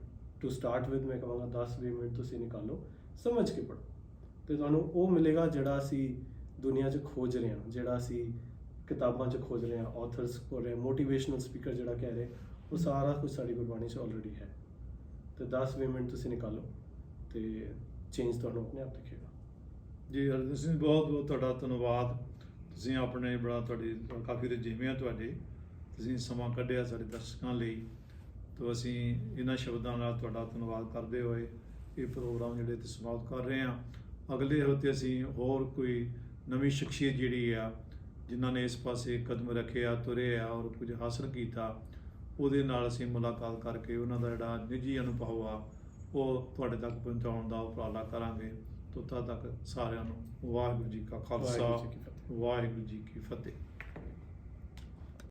ਟੂ ਸਟਾਰਟ ਵਿਦ ਮੈਂ ਕਹਾਂਗਾ 10 20 ਮਿੰਟ ਤੁਸੀਂ ਨਿਕਾਲੋ, ਸਮਝ ਕੇ ਪੜ੍ਹੋ। ਤੇ ਤੁਹਾਨੂੰ ਉਹ ਮਿਲੇਗਾ ਜਿਹੜਾ ਅਸੀਂ ਦੁਨੀਆ 'ਚ ਖੋਜ ਰਹੇ ਹਾਂ, ਜਿਹੜਾ ਅਸੀਂ ਕਿਤਾਬਾਂ 'ਚ ਖੋਜ ਰਹੇ ਹਾਂ ਆਥਰਸ ਕੋਲ ਰਹੇ ਮੋਟੀਵੇਸ਼ਨਲ ਸਪੀਕਰ ਜਿਹੜਾ ਕਹਿ ਰਹੇ, ਉਹ ਸਾਰਾ ਕੁਝ ਸਾਡੀ ਗੁਰਬਾਣੀ 'ਚ ਆਲਰੇਡੀ ਹੈ। ਤੇ 10-20 ਮਿੰਟ ਤੁਸੀਂ ਨਿਕਾਲੋ। ਤੇ ਚੇਂਜ ਤੁਹਾਨੂੰ ਆਪਣੇ ਆਪ ਦਿਖੇਗਾ। ਜੀ ਹਰਜਿੰਦਰ ਸਿੰਘ ਬਹੁਤ ਬਹੁਤ ਤੁਹਾਡਾ ਧੰਨਵਾਦ। ਤੁਸੀਂ ਆਪਣੇ ਬੜਾ ਤੁਹਾਡੀ, ਕਾਫੀ ਰਜੀਵੇਂ ਆ ਤੁਹਾਡੇ, ਤੁਸੀਂ ਸਮਾਂ ਕੱਢਿਆ ਸਾਡੇ ਦਰਸ਼ਕਾਂ ਲਈ। ਤੋਂ ਅਸੀਂ ਇਹਨਾਂ ਸ਼ਬਦਾਂ ਨਾਲ ਤੁਹਾਡਾ ਧੰਨਵਾਦ ਕਰਦੇ ਹੋਏ ਇਹ ਪ੍ਰੋਗਰਾਮ ਜਿਹੜੇ ਤੇ ਸਮਾਪਤ ਕਰ ਰਹੇ ਹਾਂ। ਅਗਲੇ ਹਫ਼ਤੇ ਅਸੀਂ ਹੋਰ ਕੋਈ ਨਵੀਂ ਸ਼ਖਸੀਅਤ ਜਿਹੜੀ ਆ, ਜਿਨ੍ਹਾਂ ਨੇ ਇਸ ਪਾਸੇ ਕਦਮ ਰੱਖਿਆ, ਤੁਰੇ ਆ ਔਰ ਕੁਝ ਹਾਸਲ ਕੀਤਾ, ਉਹਦੇ ਨਾਲ ਅਸੀਂ ਮੁਲਾਕਾਤ ਕਰਕੇ ਉਹਨਾਂ ਦਾ ਜਿਹੜਾ ਨਿੱਜੀ ਅਨੁਭਵ ਆ ਉਹ ਤੁਹਾਡੇ ਤੱਕ ਪਹੁੰਚਾਉਣ ਦਾ ਉਪਰਾਲਾ ਕਰਾਂਗੇ ਤੋਂ ਤਦ ਤੱਕ ਸਾਰਿਆਂ ਨੂੰ ਵਾਹਿਗੁਰੂ ਜੀ ਕਾ ਖਾਲਸਾ ਵਾਹਿਗੁਰੂ ਜੀ ਕੀ ਫਤਿਹ। ਵਾਹਿਗੁਰੂ ਜੀ ਕੀ ਫਤਿਹ